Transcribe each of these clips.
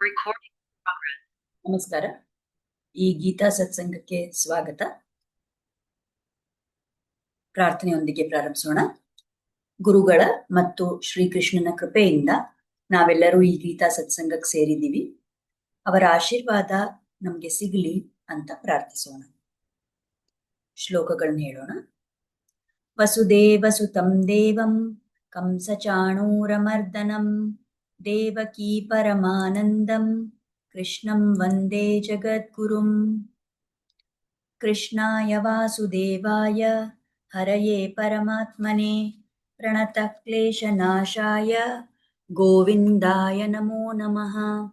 ನಮಸ್ಕಾರ. ಈ ಗೀತಾ ಸತ್ಸಂಗಕ್ಕೆ ಸ್ವಾಗತ. ಪ್ರಾರ್ಥನೆಯೊಂದಿಗೆ ಪ್ರಾರಂಭಿಸೋಣ. ಗುರುಗಳ ಮತ್ತು ಶ್ರೀಕೃಷ್ಣನ ಕೃಪೆಯಿಂದ ನಾವೆಲ್ಲರೂ ಈ ಗೀತಾ ಸತ್ಸಂಗಕ್ಕೆ ಸೇರಿದ್ದೀವಿ. ಅವರ ಆಶೀರ್ವಾದ ನಮಗೆ ಸಿಗಲಿ ಅಂತ ಪ್ರಾರ್ಥಿಸೋಣ. ಶ್ಲೋಕಗಳನ್ನ ಹೇಳೋಣ. ವಸುದೇವಸುತಂ ದೇವಂ ಕಂಸಚಾಣೂರಮರ್ದನಂ देवकी परमानन्दं कृष्णं वन्दे जगद्गुरुम्। कृष्णाय वासुदेवाय हरये परमात्मने प्रणतक्लेशनाशाय गोविन्दाय नमो नमः।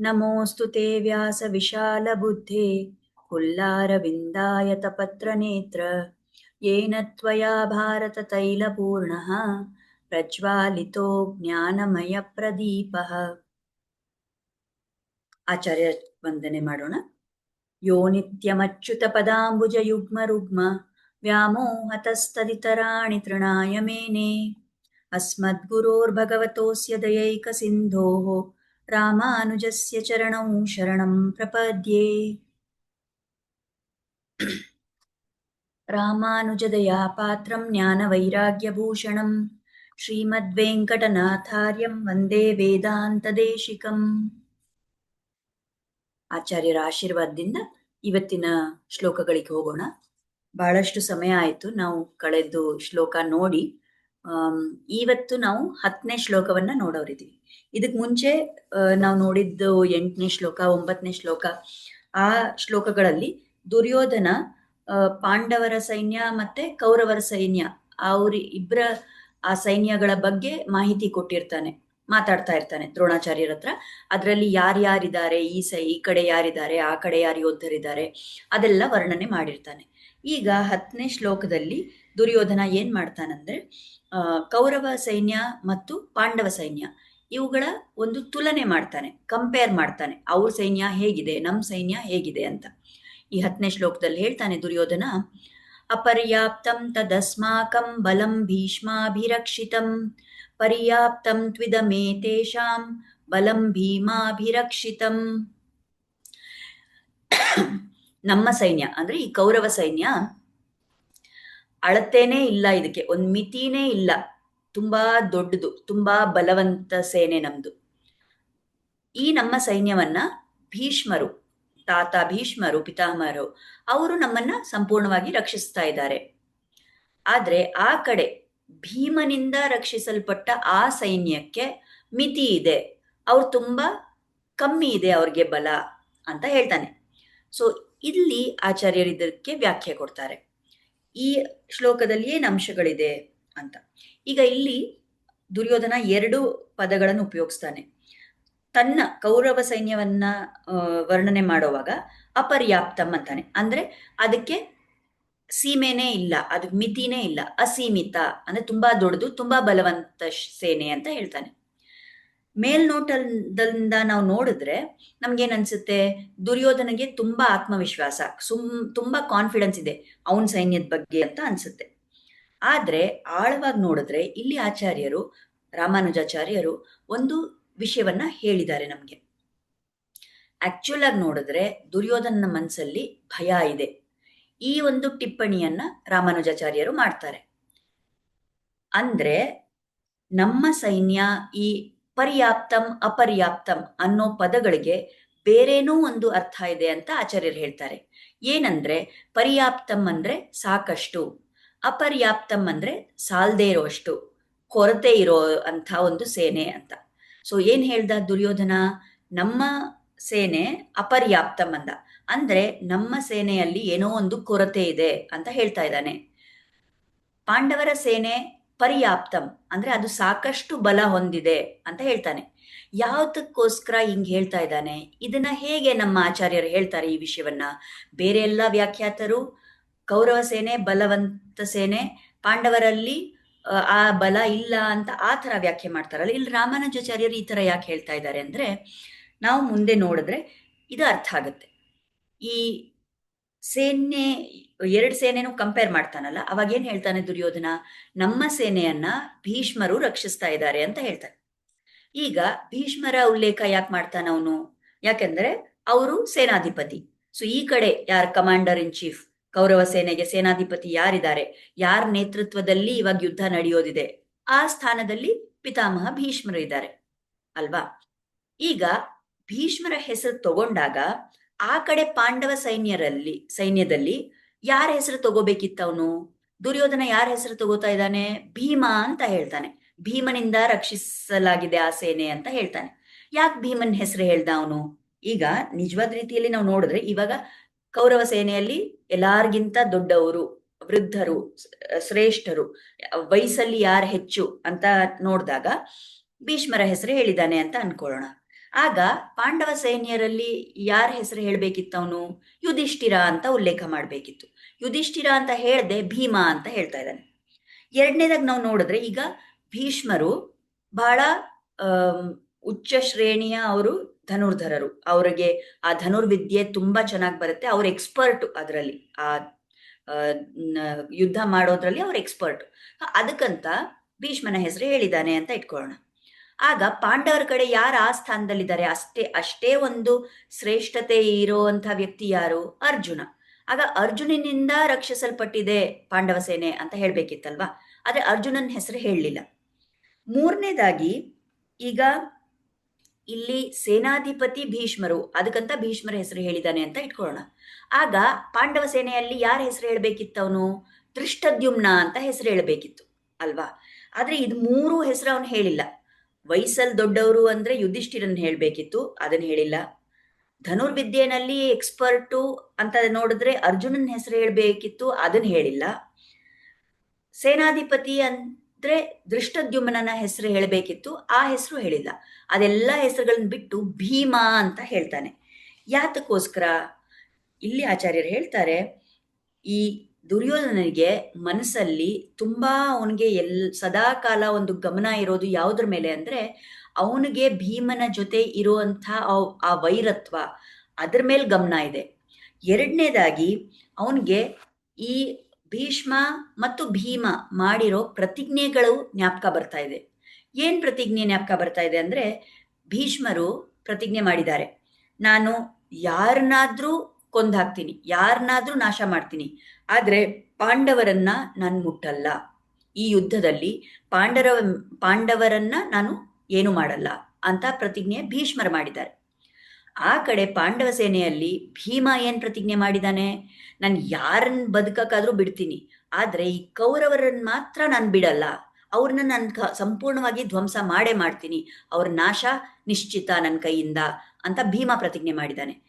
नमोऽस्तु ते व्यासविशालबुद्धे कुल्लारविन्दाय तपत्रनेत्र। येन त्वया भारततैलपूर्णः। प्रज्वालितो ज्ञानमयप्रदीपः ಆಚಾರ್ಯ ವಂದನೆ ಮಾಡೋಣ ಯೋ ನಿತ್ಯಮಚ್ಯುತ ಪದಾಂಬುಜ ಯುಗ್ಮ ರುಗ್ಮ ವ್ಯಾಮೋಹತಸ್ತದಿತರಾಣಿ ತೃಣಾಯ ಮೇನೆ ಅಸ್ಮದ್ಗುರೋರ್ಭಗವತೋಸ್ಯ ದಯೈಕ ಸಿಂಧೋಃ ರಾಮಾನುಜಸ್ಯ ಚರಣೌ ಶರಣಂ ಪ್ರಪದ್ಯೆ ರಾಮಾನುಜದಯಾ ಪಾತ್ರಂ ಜ್ಞಾನವೈರಾಗ್ಯಭೂಷಣಂ ಶ್ರೀಮದ್ವೆಂಕಟನಾಥಾರ್ಯಂ ವಂದೇ ವೇದಾಂತದೇಶಿಕಂ ಆಚಾರ್ಯರ ಆಶೀರ್ವಾದದಿಂದ ಇವತ್ತಿನ ಶ್ಲೋಕಗಳಿಗೆ ಹೋಗೋಣ. ಬಹಳಷ್ಟು ಸಮಯ ಆಯಿತು ನಾವು ಕಳೆದು ಶ್ಲೋಕ ನೋಡಿ. ಇವತ್ತು ನಾವು ಹತ್ತನೇ ಶ್ಲೋಕವನ್ನ ನೋಡೋರಿದ್ದೀವಿ. ಇದಕ್ ಮುಂಚೆ ನಾವು ನೋಡಿದ್ದು ಎಂಟನೇ ಶ್ಲೋಕ, ಒಂಬತ್ತನೇ ಶ್ಲೋಕ. ಆ ಶ್ಲೋಕಗಳಲ್ಲಿ ದುರ್ಯೋಧನ ಪಾಂಡವರ ಸೈನ್ಯ ಮತ್ತೆ ಕೌರವರ ಸೈನ್ಯ, ಅವ್ರ ಇಬ್ಬರ ಆ ಸೈನ್ಯಗಳ ಬಗ್ಗೆ ಮಾಹಿತಿ ಕೊಟ್ಟಿರ್ತಾನೆ, ಮಾತಾಡ್ತಾ ಇರ್ತಾನೆ ದ್ರೋಣಾಚಾರ್ಯರ ಹತ್ರ. ಅದರಲ್ಲಿ ಯಾರ್ಯಾರಿದ್ದಾರೆ, ಈ ಸೈ, ಈ ಕಡೆ ಯಾರಿದ್ದಾರೆ, ಆ ಕಡೆ ಯಾರು ಯೋಧರಿದ್ದಾರೆ ಅದೆಲ್ಲ ವರ್ಣನೆ ಮಾಡಿರ್ತಾನೆ. ಈಗ ಹತ್ತನೇ ಶ್ಲೋಕದಲ್ಲಿ ದುರ್ಯೋಧನ ಏನ್ ಮಾಡ್ತಾನಂದ್ರೆ ಕೌರವ ಸೈನ್ಯ ಮತ್ತು ಪಾಂಡವ ಸೈನ್ಯ ಇವುಗಳ ಒಂದು ತುಲನೆ ಮಾಡ್ತಾನೆ ಕಂಪೇರ್ ಮಾಡ್ತಾನೆ. ಅವ್ರ ಸೈನ್ಯ ಹೇಗಿದೆ, ನಮ್ ಸೈನ್ಯ ಹೇಗಿದೆ ಅಂತ. ಈ ಹತ್ತನೇ ಶ್ಲೋಕದಲ್ಲಿ ಹೇಳ್ತಾನೆ ದುರ್ಯೋಧನ ಅಪರ್ಯಾಪ್ತಂ ತದಸ್ಮಾಕಂ ಬಲಂ ಭೀಷ್ಮಾಭಿರಕ್ಷಿತಂ. ಪರ್ಯಾಪ್ತಂ ತ್ವಿದಮೇತೇಷಾಂ ಬಲಂ ಭೀಮಾಭಿರಕ್ಷಿತಂ. ನಮ್ಮ ಸೈನ್ಯ, ಅಂದ್ರೆ ಈ ಕೌರವ ಸೈನ್ಯ ಅಳತೇನೇ ಇಲ್ಲ ಇದಕ್ಕೆ ಒಂದ್ ಮಿತಿನೇ ಇಲ್ಲ. ತುಂಬಾ ದೊಡ್ಡದು, ತುಂಬಾ ಬಲವಂತ ಸೇನೆ ನಮ್ದು. ಈ ನಮ್ಮ ಸೈನ್ಯವನ್ನ ಭೀಷ್ಮರು ತಾತ ಭೀಷ್ಮರು, ಪಿತಾಮಹರು, ಅವರು ನಮ್ಮನ್ನ ಸಂಪೂರ್ಣವಾಗಿ ರಕ್ಷಿಸ್ತಾ ಇದ್ದಾರೆ. ಆದ್ರೆ ಆ ಕಡೆ ಭೀಮನಿಂದ ರಕ್ಷಿಸಲ್ಪಟ್ಟ ಆ ಸೈನ್ಯಕ್ಕೆ ಮಿತಿ ಇದೆ. ಅವ್ರು ತುಂಬಾ ಕಮ್ಮಿ ಇದೆ ಅವ್ರಿಗೆ ಬಲ ಅಂತ ಹೇಳ್ತಾನೆ. ಸೊ ಇಲ್ಲಿ ಆಚಾರ್ಯರು ಇದಕ್ಕೆ ವ್ಯಾಖ್ಯೆ ಕೊಡ್ತಾರೆ. ಈ ಶ್ಲೋಕದಲ್ಲಿ ಏನು ಅಂಶಗಳಿದೆ ಅಂತ. ಈಗ ಇಲ್ಲಿ ದುರ್ಯೋಧನ ಎರಡು ಪದಗಳನ್ನು ಉಪಯೋಗಿಸ್ತಾನೆ. ತನ್ನ ಕೌರವ ಸೈನ್ಯವನ್ನ ವರ್ಣನೆ ಮಾಡುವಾಗ ಅಪರ್ಯಾಪ್ತಂ ಅಂತಾನೆ. ಅಂದ್ರೆ ಅದಕ್ಕೆ ಸೀಮೆನೇ ಇಲ್ಲ ಅದಕ್ಕೆ ಮಿತಿನೇ ಇಲ್ಲ, ಅಸೀಮಿತ, ಅಂದ್ರೆ ತುಂಬಾ ದೊಡ್ಡದು, ತುಂಬಾ ಬಲವಂತ ಸೇನೆ ಅಂತ ಹೇಳ್ತಾನೆ. ಮೇಲ್ನೋಟದಿಂದ ನಾವು ನೋಡಿದ್ರೆ ನಮ್ಗೇನ್ ಅನ್ಸುತ್ತೆ ದುರ್ಯೋಧನಗೆ ತುಂಬಾ ಆತ್ಮವಿಶ್ವಾಸ, ಸುಮ್, ತುಂಬಾ ಕಾನ್ಫಿಡೆನ್ಸ್ ಇದೆ ಅವನ ಸೈನ್ಯದ ಬಗ್ಗೆ ಅಂತ ಅನ್ಸುತ್ತೆ. ಆದ್ರೆ ಆಳವಾಗಿ ನೋಡಿದ್ರೆ ಇಲ್ಲಿ ಆಚಾರ್ಯರು, ರಾಮಾನುಜಾಚಾರ್ಯರು ಒಂದು ವಿಷಯವನ್ನ ಹೇಳಿದ್ದಾರೆ ನಮ್ಗೆ. ಆಕ್ಚುಲ್ ಆಗಿ ನೋಡಿದ್ರೆ ದುರ್ಯೋಧನ ಮನಸ್ಸಲ್ಲಿ ಭಯ ಇದೆ. ಈ ಒಂದು ಟಿಪ್ಪಣಿಯನ್ನ ರಾಮಾನುಜಾಚಾರ್ಯರು ಮಾಡ್ತಾರೆ. ಅಂದ್ರೆ ನಮ್ಮ ಸೈನ್ಯ ಈ ಪರ್ಯಾಪ್ತಂ, ಅಪರ್ಯಾಪ್ತಂ ಅನ್ನೋ ಪದಗಳಿಗೆ ಬೇರೇನೂ ಒಂದು ಅರ್ಥ ಇದೆ ಅಂತ ಆಚಾರ್ಯರು ಹೇಳ್ತಾರೆ. ಏನಂದ್ರೆ ಪರ್ಯಾಪ್ತಂ ಅಂದ್ರೆ ಸಾಕಷ್ಟು, ಅಪರ್ಯಾಪ್ತಂ ಅಂದ್ರೆ ಸಾಲ್ದೇ ಇರೋಷ್ಟು ಕೊರತೆ ಇರೋ ಅಂತ ಒಂದು ಸೇನೆ ಅಂತ. ಸೊ ಏನ್ ಹೇಳ್ದ ದುರ್ಯೋಧನ? ನಮ್ಮ ಸೇನೆ ಅಪರ್ಯಾಪ್ತ ಮಂದ ಅಂದ್ರೆ ನಮ್ಮ ಸೇನೆಯಲ್ಲಿ ಏನೋ ಒಂದು ಕೊರತೆ ಇದೆ ಅಂತ ಹೇಳ್ತಾ ಇದ್ದಾನೆ. ಪಾಂಡವರ ಸೇನೆ ಪರ್ಯಾಪ್ತಂ, ಅಂದ್ರೆ ಅದು ಸಾಕಷ್ಟು ಬಲ ಹೊಂದಿದೆ ಅಂತ ಹೇಳ್ತಾನೆ. ಯಾವ್ದಕ್ಕೋಸ್ಕರ ಹಿಂಗ್ ಹೇಳ್ತಾ ಇದ್ದಾನೆ? ಇದನ್ನ ಹೇಗೆ ನಮ್ಮ ಆಚಾರ್ಯರು ಹೇಳ್ತಾರೆ ಈ ವಿಷಯವನ್ನ? ಬೇರೆ ಎಲ್ಲ ವ್ಯಾಖ್ಯಾತರು, ಕೌರವ ಸೇನೆ, ಬಲವಂತ ಸೇನೆ, ಪಾಂಡವರಲ್ಲಿ ಆ, ಬಲ ಇಲ್ಲ ಅಂತ ಆ ತರ ವ್ಯಾಖ್ಯೆ ಮಾಡ್ತಾರಲ್ಲ. ಇಲ್ಲಿ ರಾಮಾನುಜಾಚಾರ್ಯರು ಈ ತರ ಯಾಕೆ ಹೇಳ್ತಾ ಇದ್ದಾರೆ ಅಂದ್ರೆ ನಾವು ಮುಂದೆ ನೋಡಿದ್ರೆ ಇದು ಅರ್ಥ ಆಗುತ್ತೆ. ಈ ಸೇನೆ ಎರಡು ಸೇನೆನೂ ಕಂಪೇರ್ ಮಾಡ್ತಾನಲ್ಲ ಅವಾಗ ಏನ್ ಹೇಳ್ತಾನೆ ದುರ್ಯೋಧನ? ನಮ್ಮ ಸೇನೆಯನ್ನ ಭೀಷ್ಮರು ರಕ್ಷಿಸ್ತಾ ಇದ್ದಾರೆ ಅಂತ ಹೇಳ್ತಾನೆ. ಈಗ ಭೀಷ್ಮರ ಉಲ್ಲೇಖ ಯಾಕೆ ಮಾಡ್ತಾನ ಅವನು? ಯಾಕೆಂದ್ರೆ ಅವರು ಸೇನಾಧಿಪತಿ. ಸೊ ಈ ಕಡೆ ಯಾರ ಕಮಾಂಡರ್ ಇನ್ ಚೀಫ್ ಕೌರವ ಸೇನೆಗೆ ಸೇನಾಧಿಪತಿ ಯಾರಿದ್ದಾರೆ? ಯಾರ ನೇತೃತ್ವದಲ್ಲಿ ಇವಾಗ ಯುದ್ಧ ನಡೆಯೋದಿದೆ? ಆ ಸ್ಥಾನದಲ್ಲಿ ಪಿತಾಮಹ ಭೀಷ್ಮರು ಇದ್ದಾರೆ. ಅಲ್ವಾ? ಈಗ ಭೀಷ್ಮರ ಹೆಸರು ತಗೊಂಡಾಗ ಆ ಕಡೆ ಪಾಂಡವ ಸೈನ್ಯರಲ್ಲಿ, ಸೈನ್ಯದಲ್ಲಿ ಯಾರ ಹೆಸರು ತಗೋಬೇಕಿತ್ತವನು? ದುರ್ಯೋಧನ ಯಾರ ಹೆಸರು ತಗೋತಾ ಇದ್ದಾನೆ? ಭೀಮ ಅಂತ ಹೇಳ್ತಾನೆ. ಭೀಮನಿಂದ ರಕ್ಷಿಸಲಾಗಿದೆ ಆ ಸೇನೆ ಅಂತ ಹೇಳ್ತಾನೆ. ಯಾಕೆ ಭೀಮನ್ ಹೆಸರು ಹೇಳ್ದ ಅವನು? ಈಗ ನಿಜವಾದ ರೀತಿಯಲ್ಲಿ ನಾವು ನೋಡಿದ್ರೆ ಇವಾಗ ಕೌರವ ಸೇನೆಯಲ್ಲಿ ಎಲ್ಲಾರ್ಗಿಂತ ದೊಡ್ಡವರು, ವೃದ್ಧರು ಶ್ರೇಷ್ಠರು, ವಯಸ್ಸಲ್ಲಿ ಯಾರು ಹೆಚ್ಚು ಅಂತ ನೋಡಿದಾಗ ಭೀಷ್ಮರ ಹೆಸರು ಹೇಳಿದಾನೆ ಅಂತ ಅನ್ಕೊಳ್ಳೋಣ. ಆಗ ಪಾಂಡವ ಸೈನ್ಯರಲ್ಲಿ ಯಾರ ಹೆಸರು ಹೇಳ್ಬೇಕಿತ್ತು ಅವನು ಯುಧಿಷ್ಠಿರ ಅಂತ ಉಲ್ಲೇಖ ಮಾಡ್ಬೇಕಿತ್ತು. ಯುಧಿಷ್ಠಿರ ಅಂತ ಹೇಳ್ದೆ ಭೀಮ ಅಂತ ಹೇಳ್ತಾ ಇದ್ದಾನೆ. ಎರಡನೇದಾಗ ನಾವು ನೋಡಿದ್ರೆ ಈಗ ಭೀಷ್ಮರು ಬಹಳ ಉಚ್ಚ ಶ್ರೇಣಿಯ ಅವರು ಧನುರ್ಧರರು. ಅವರಿಗೆ ಆ ಧನುರ್ವಿದ್ಯೆ ತುಂಬಾ ಚೆನ್ನಾಗಿ ಬರುತ್ತೆ. ಅವ್ರ ಎಕ್ಸ್ಪರ್ಟ್ ಅದರಲ್ಲಿ. ಆ ಯುದ್ಧ ಮಾಡೋದ್ರಲ್ಲಿ ಅವ್ರ ಎಕ್ಸ್ಪರ್ಟ್ ಅದಕ್ಕಂತ ಭೀಷ್ಮನ ಹೆಸರು ಹೇಳಿದಾನೆ ಅಂತ ಇಟ್ಕೊಳ್ಳೋಣ ಆಗ ಪಾಂಡವರ ಕಡೆ ಯಾರು ಆ ಸ್ಥಾನದಲ್ಲಿದ್ದಾರೆ? ಅಷ್ಟೇ ಅಷ್ಟೇ ಒಂದು ಶ್ರೇಷ್ಠತೆ ಇರುವಂತಹ ವ್ಯಕ್ತಿ ಯಾರು? ಅರ್ಜುನ. ಆಗ ಅರ್ಜುನನಿಂದ ರಕ್ಷಿಸಲ್ಪಟ್ಟಿದೆ ಪಾಂಡವ ಸೇನೆ ಅಂತ ಹೇಳ್ಬೇಕಿತ್ತಲ್ವಾ? ಆದ್ರೆ ಅರ್ಜುನನ್ ಹೆಸರು ಹೇಳಲಿಲ್ಲ. ಮೂರನೇದಾಗಿ ಈಗ ಇಲ್ಲಿ ಸೇನಾಧಿಪತಿ ಭೀಷ್ಮರು, ಅದಕ್ಕಂತ ಭೀಷ್ಮರ ಹೆಸರು ಹೇಳಿದಾನೆ ಅಂತ ಇಟ್ಕೊಳ್ಳೋಣ. ಆಗ ಪಾಂಡವ ಸೇನೆಯಲ್ಲಿ ಯಾರ ಹೆಸರು ಹೇಳ್ಬೇಕಿತ್ತು ಅವನು? ದೃಷ್ಟದ್ಯುಮ್ನ ಅಂತ ಹೆಸರು ಹೇಳಬೇಕಿತ್ತು, ಅಲ್ವಾ? ಆದ್ರೆ ಇದು ಮೂರು ಹೆಸರು ಅವನು ಹೇಳಿಲ್ಲ. ವಯಸ್ಸಲ್ಲಿ ದೊಡ್ಡವರು ಅಂದ್ರೆ ಯುಧಿಷ್ಠಿರನ್ ಹೇಳ್ಬೇಕಿತ್ತು ಅದನ್ನ ಹೇಳಿಲ್ಲ. ಧನುರ್ವಿದ್ಯೆನಲ್ಲಿ ಎಕ್ಸ್ಪರ್ಟು ಅಂತ ನೋಡಿದ್ರೆ ಅರ್ಜುನನ್ ಹೆಸರು ಹೇಳಬೇಕಿತ್ತು ಅದನ್ನ ಹೇಳಿಲ್ಲ. ಸೇನಾಧಿಪತಿ ಅಂದ್ರೆ ದೃಷ್ಟದ್ಯುಮ್ನನ ಹೆಸರು ಹೇಳಬೇಕಿತ್ತು, ಆ ಹೆಸರು ಹೇಳಿಲ್ಲ. ಅದೆಲ್ಲ ಹೆಸರುಗಳನ್ನ ಬಿಟ್ಟು ಭೀಮ ಅಂತ ಹೇಳ್ತಾನೆ. ಯಾತಕ್ಕೋಸ್ಕರ? ಇಲ್ಲಿ ಆಚಾರ್ಯರು ಹೇಳ್ತಾರೆ, ಈ ದುರ್ಯೋಧನನಿಗೆ ಮನಸ್ಸಲ್ಲಿ ತುಂಬಾ ಅವನಿಗೆ ಎಲ್ ಸದಾ ಕಾಲ ಒಂದು ಗಮನ ಇರೋದು ಯಾವುದ್ರ ಮೇಲೆ ಅಂದ್ರೆ, ಅವನಿಗೆ ಭೀಮನ ಜೊತೆ ಇರುವಂಥ ಆ ವೈರತ್ವ ಅದ್ರ ಮೇಲೆ ಗಮನ ಇದೆ. ಎರಡನೇದಾಗಿ, ಅವನಿಗೆ ಈ ಭೀಷ್ಮ ಮತ್ತು ಭೀಮ ಮಾಡಿರೋ ಪ್ರತಿಜ್ಞೆಗಳು ಜ್ಞಾಪಕ ಬರ್ತಾ ಇದೆ. ಏನ್ ಪ್ರತಿಜ್ಞೆ ಜ್ಞಾಪಕ ಬರ್ತಾ ಇದೆ ಅಂದ್ರೆ ಭೀಷ್ಮರು ಪ್ರತಿಜ್ಞೆ ಮಾಡಿದ್ದಾರೆ. ನಾನು ಯಾರನ್ನಾದ್ರೂ ಕೊಂದಾಕ್ತೀನಿ, ಯಾರನ್ನಾದ್ರೂ ನಾಶ ಮಾಡ್ತೀನಿ, ಆದರೆ ಪಾಂಡವರನ್ನ ನಾನು ಮುಟ್ಟಲ್ಲ. ಈ ಯುದ್ಧದಲ್ಲಿ ಪಾಂಡರ ಪಾಂಡವರನ್ನ ನಾನು ಏನು ಮಾಡಲ್ಲ ಅಂತ ಪ್ರತಿಜ್ಞೆ ಭೀಷ್ಮರು ಮಾಡಿದ್ದಾರೆ. ಆ ಕಡೆ ಪಾಂಡವ ಸೇನೆಯಲ್ಲಿ ಭೀಮ ಏನ್ ಪ್ರತಿಜ್ಞೆ ಮಾಡಿದಾನೆ? ನಾನು ಯಾರನ್ನ ಬದುಕಕ್ಕಾದ್ರೂ ಬಿಡ್ತೀನಿ. ಆದ್ರೆ ಈ ಕೌರವರನ್ನ ಮಾತ್ರ ನಾನು ಬಿಡಲ್ಲ. ಅವ್ರನ್ನ ನಾನು ಸಂಪೂರ್ಣವಾಗಿ ಧ್ವಂಸ ಮಾಡೇ ಮಾಡ್ತೀನಿ. ಅವ್ರ ನಾಶ ನಿಶ್ಚಿತ ನನ್ನ ಕೈಯಿಂದ ಅಂತ ಭೀಮ ಪ್ರತಿಜ್ಞೆ ಮಾಡಿದಾನೆ.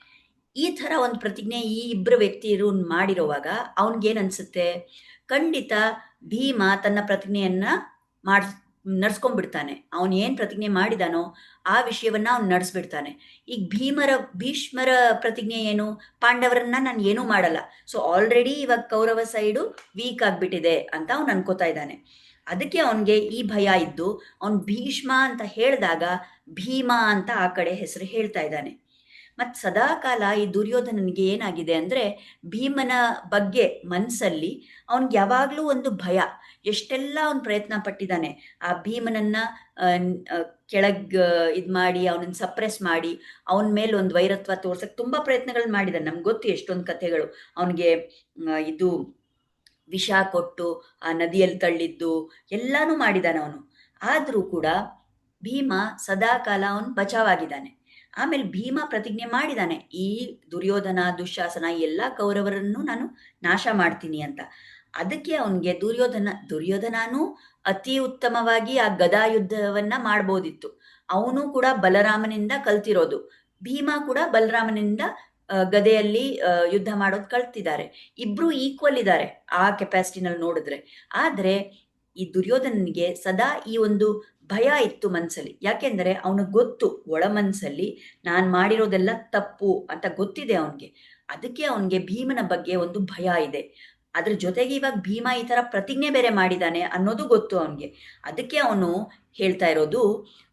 ಈ ಥರ ಒಂದು ಪ್ರತಿಜ್ಞೆ ಈ ಇಬ್ಬರು ವ್ಯಕ್ತಿಯರು ಮಾಡಿರುವಾಗ ಅವನ್ಗೇನ್ ಅನ್ಸುತ್ತೆ? ಖಂಡಿತ ಭೀಮ ತನ್ನ ಪ್ರತಿಜ್ಞೆಯನ್ನ ಮಾಡ್ ನಡ್ಸ್ಕೊಂಡ್ಬಿಡ್ತಾನೆ. ಅವನು ಏನು ಪ್ರತಿಜ್ಞೆ ಮಾಡಿದಾನೋ ಆ ವಿಷಯವನ್ನ ಅವ್ನು ನಡೆಸ್ಬಿಡ್ತಾನೆ. ಈಗ ಭೀಮರ, ಭೀಷ್ಮರ ಪ್ರತಿಜ್ಞೆ ಏನು? ಪಾಂಡವರನ್ನ ನಾನು ಏನೂ ಮಾಡಲ್ಲ. ಸೊ ಆಲ್ರೆಡಿ ಇವಾಗ ಕೌರವ ಸೈಡು ವೀಕ್ ಆಗಿಬಿಟ್ಟಿದೆ ಅಂತ ಅವ್ನು ಅನ್ಕೋತಾ ಇದ್ದಾನೆ. ಅದಕ್ಕೆ ಅವನಿಗೆ ಈ ಭಯ ಇದ್ದು ಅವನು ಭೀಷ್ಮ ಅಂತ ಹೇಳಿದಾಗ ಭೀಮ ಅಂತ ಆ ಕಡೆ ಹೆಸರು ಹೇಳ್ತಾ ಇದ್ದಾನೆ. ಮತ್ತು ಸದಾಕಾಲ ಈ ದುರ್ಯೋಧನನಿಗೆ ಏನಾಗಿದೆ ಅಂದ್ರೆ ಭೀಮನ ಬಗ್ಗೆ ಮನಸ್ಸಲ್ಲಿ ಅವನಿಗೆ ಯಾವಾಗಲೂ ಒಂದು ಭಯ. ಎಷ್ಟೆಲ್ಲ ಅವನು ಪ್ರಯತ್ನ ಪಟ್ಟಿದ್ದಾನೆ. ಆ ಭೀಮನನ್ನ ಕೆಳಗ್ ಇದ್ ಮಾಡಿ, ಅವನನ್ನ ಸಪ್ರೆಸ್ ಮಾಡಿ, ಅವನ ಮೇಲೆ ಒಂದು ವೈರತ್ವ ತೋರ್ಸಕ್ ತುಂಬಾ ಪ್ರಯತ್ನಗಳನ್ನ ಮಾಡಿದ್ದಾನೆ ನಮ್ಗೆ ಗೊತ್ತು ಎಷ್ಟೊಂದು ಕಥೆಗಳು. ಅವನಿಗೆ ಇದು ವಿಷ ಕೊಟ್ಟು, ಆ ನದಿಯಲ್ಲಿ ತಳ್ಳಿದ್ದು ಎಲ್ಲಾನು ಮಾಡಿದಾನೆ ಅವನು. ಆದ್ರೂ ಕೂಡ ಭೀಮ ಸದಾ ಕಾಲ ಅವನು ಬಚಾವಾಗಿದ್ದಾನೆ. ಆಮೇಲೆ ಭೀಮ ಪ್ರತಿಜ್ಞೆ ಮಾಡಿದಾನೆ. ಈ ದುರ್ಯೋಧನ, ದುಶಾಸನ ಎಲ್ಲ ಕೌರವರನ್ನು ನಾನು ನಾಶ ಮಾಡ್ತೀನಿ ಅಂತ. ಅದಕ್ಕೆ ಅವನಿಗೆ ದುರ್ಯೋಧನ, ದುರ್ಯೋಧನನು ಅತಿ ಉತ್ತಮವಾಗಿ ಆ ಗದಾ ಯುದ್ಧವನ್ನ ಮಾಡ್ಬೋದಿತ್ತು. ಅವನು ಕೂಡ ಬಲರಾಮನಿಂದ ಕಲ್ತಿರೋದು. ಭೀಮ ಕೂಡ ಬಲರಾಮನಿಂದ ಗದೆಯಲ್ಲಿ ಯುದ್ಧ ಮಾಡೋದು ಕಲ್ತಿದ್ದಾರೆ. ಇಬ್ರು ಈಕ್ವಲ್ ಇದ್ದಾರೆ ಆ ಕೆಪಾಸಿಟಿನಲ್ಲಿ ನೋಡಿದ್ರೆ. ಆದ್ರೆ ಈ ದುರ್ಯೋಧನನಿಗೆ ಸದಾ ಈ ಒಂದು ಭಯ ಇತ್ತು ಮನ್ಸಲ್ಲಿ. ಯಾಕೆಂದ್ರೆ ಅವನಿಗೆ ಗೊತ್ತು, ಒಳ ಮನ್ಸಲ್ಲಿ ನಾನು ಮಾಡಿರೋದೆಲ್ಲ ತಪ್ಪು ಅಂತ ಗೊತ್ತಿದೆ ಅವನಿಗೆ. ಅದಕ್ಕೆ ಅವನಿಗೆ ಭೀಮನ ಬಗ್ಗೆ ಒಂದು ಭಯ ಇದೆ. ಅದ್ರ ಜೊತೆಗೆ ಇವಾಗ ಭೀಮ ಈ ತರ ಪ್ರತಿಜ್ಞೆ ಬೇರೆ ಮಾಡಿದಾನೆ ಅನ್ನೋದು ಗೊತ್ತು ಅವನಿಗೆ. ಅದಕ್ಕೆ ಅವನು ಹೇಳ್ತಾ ಇರೋದು,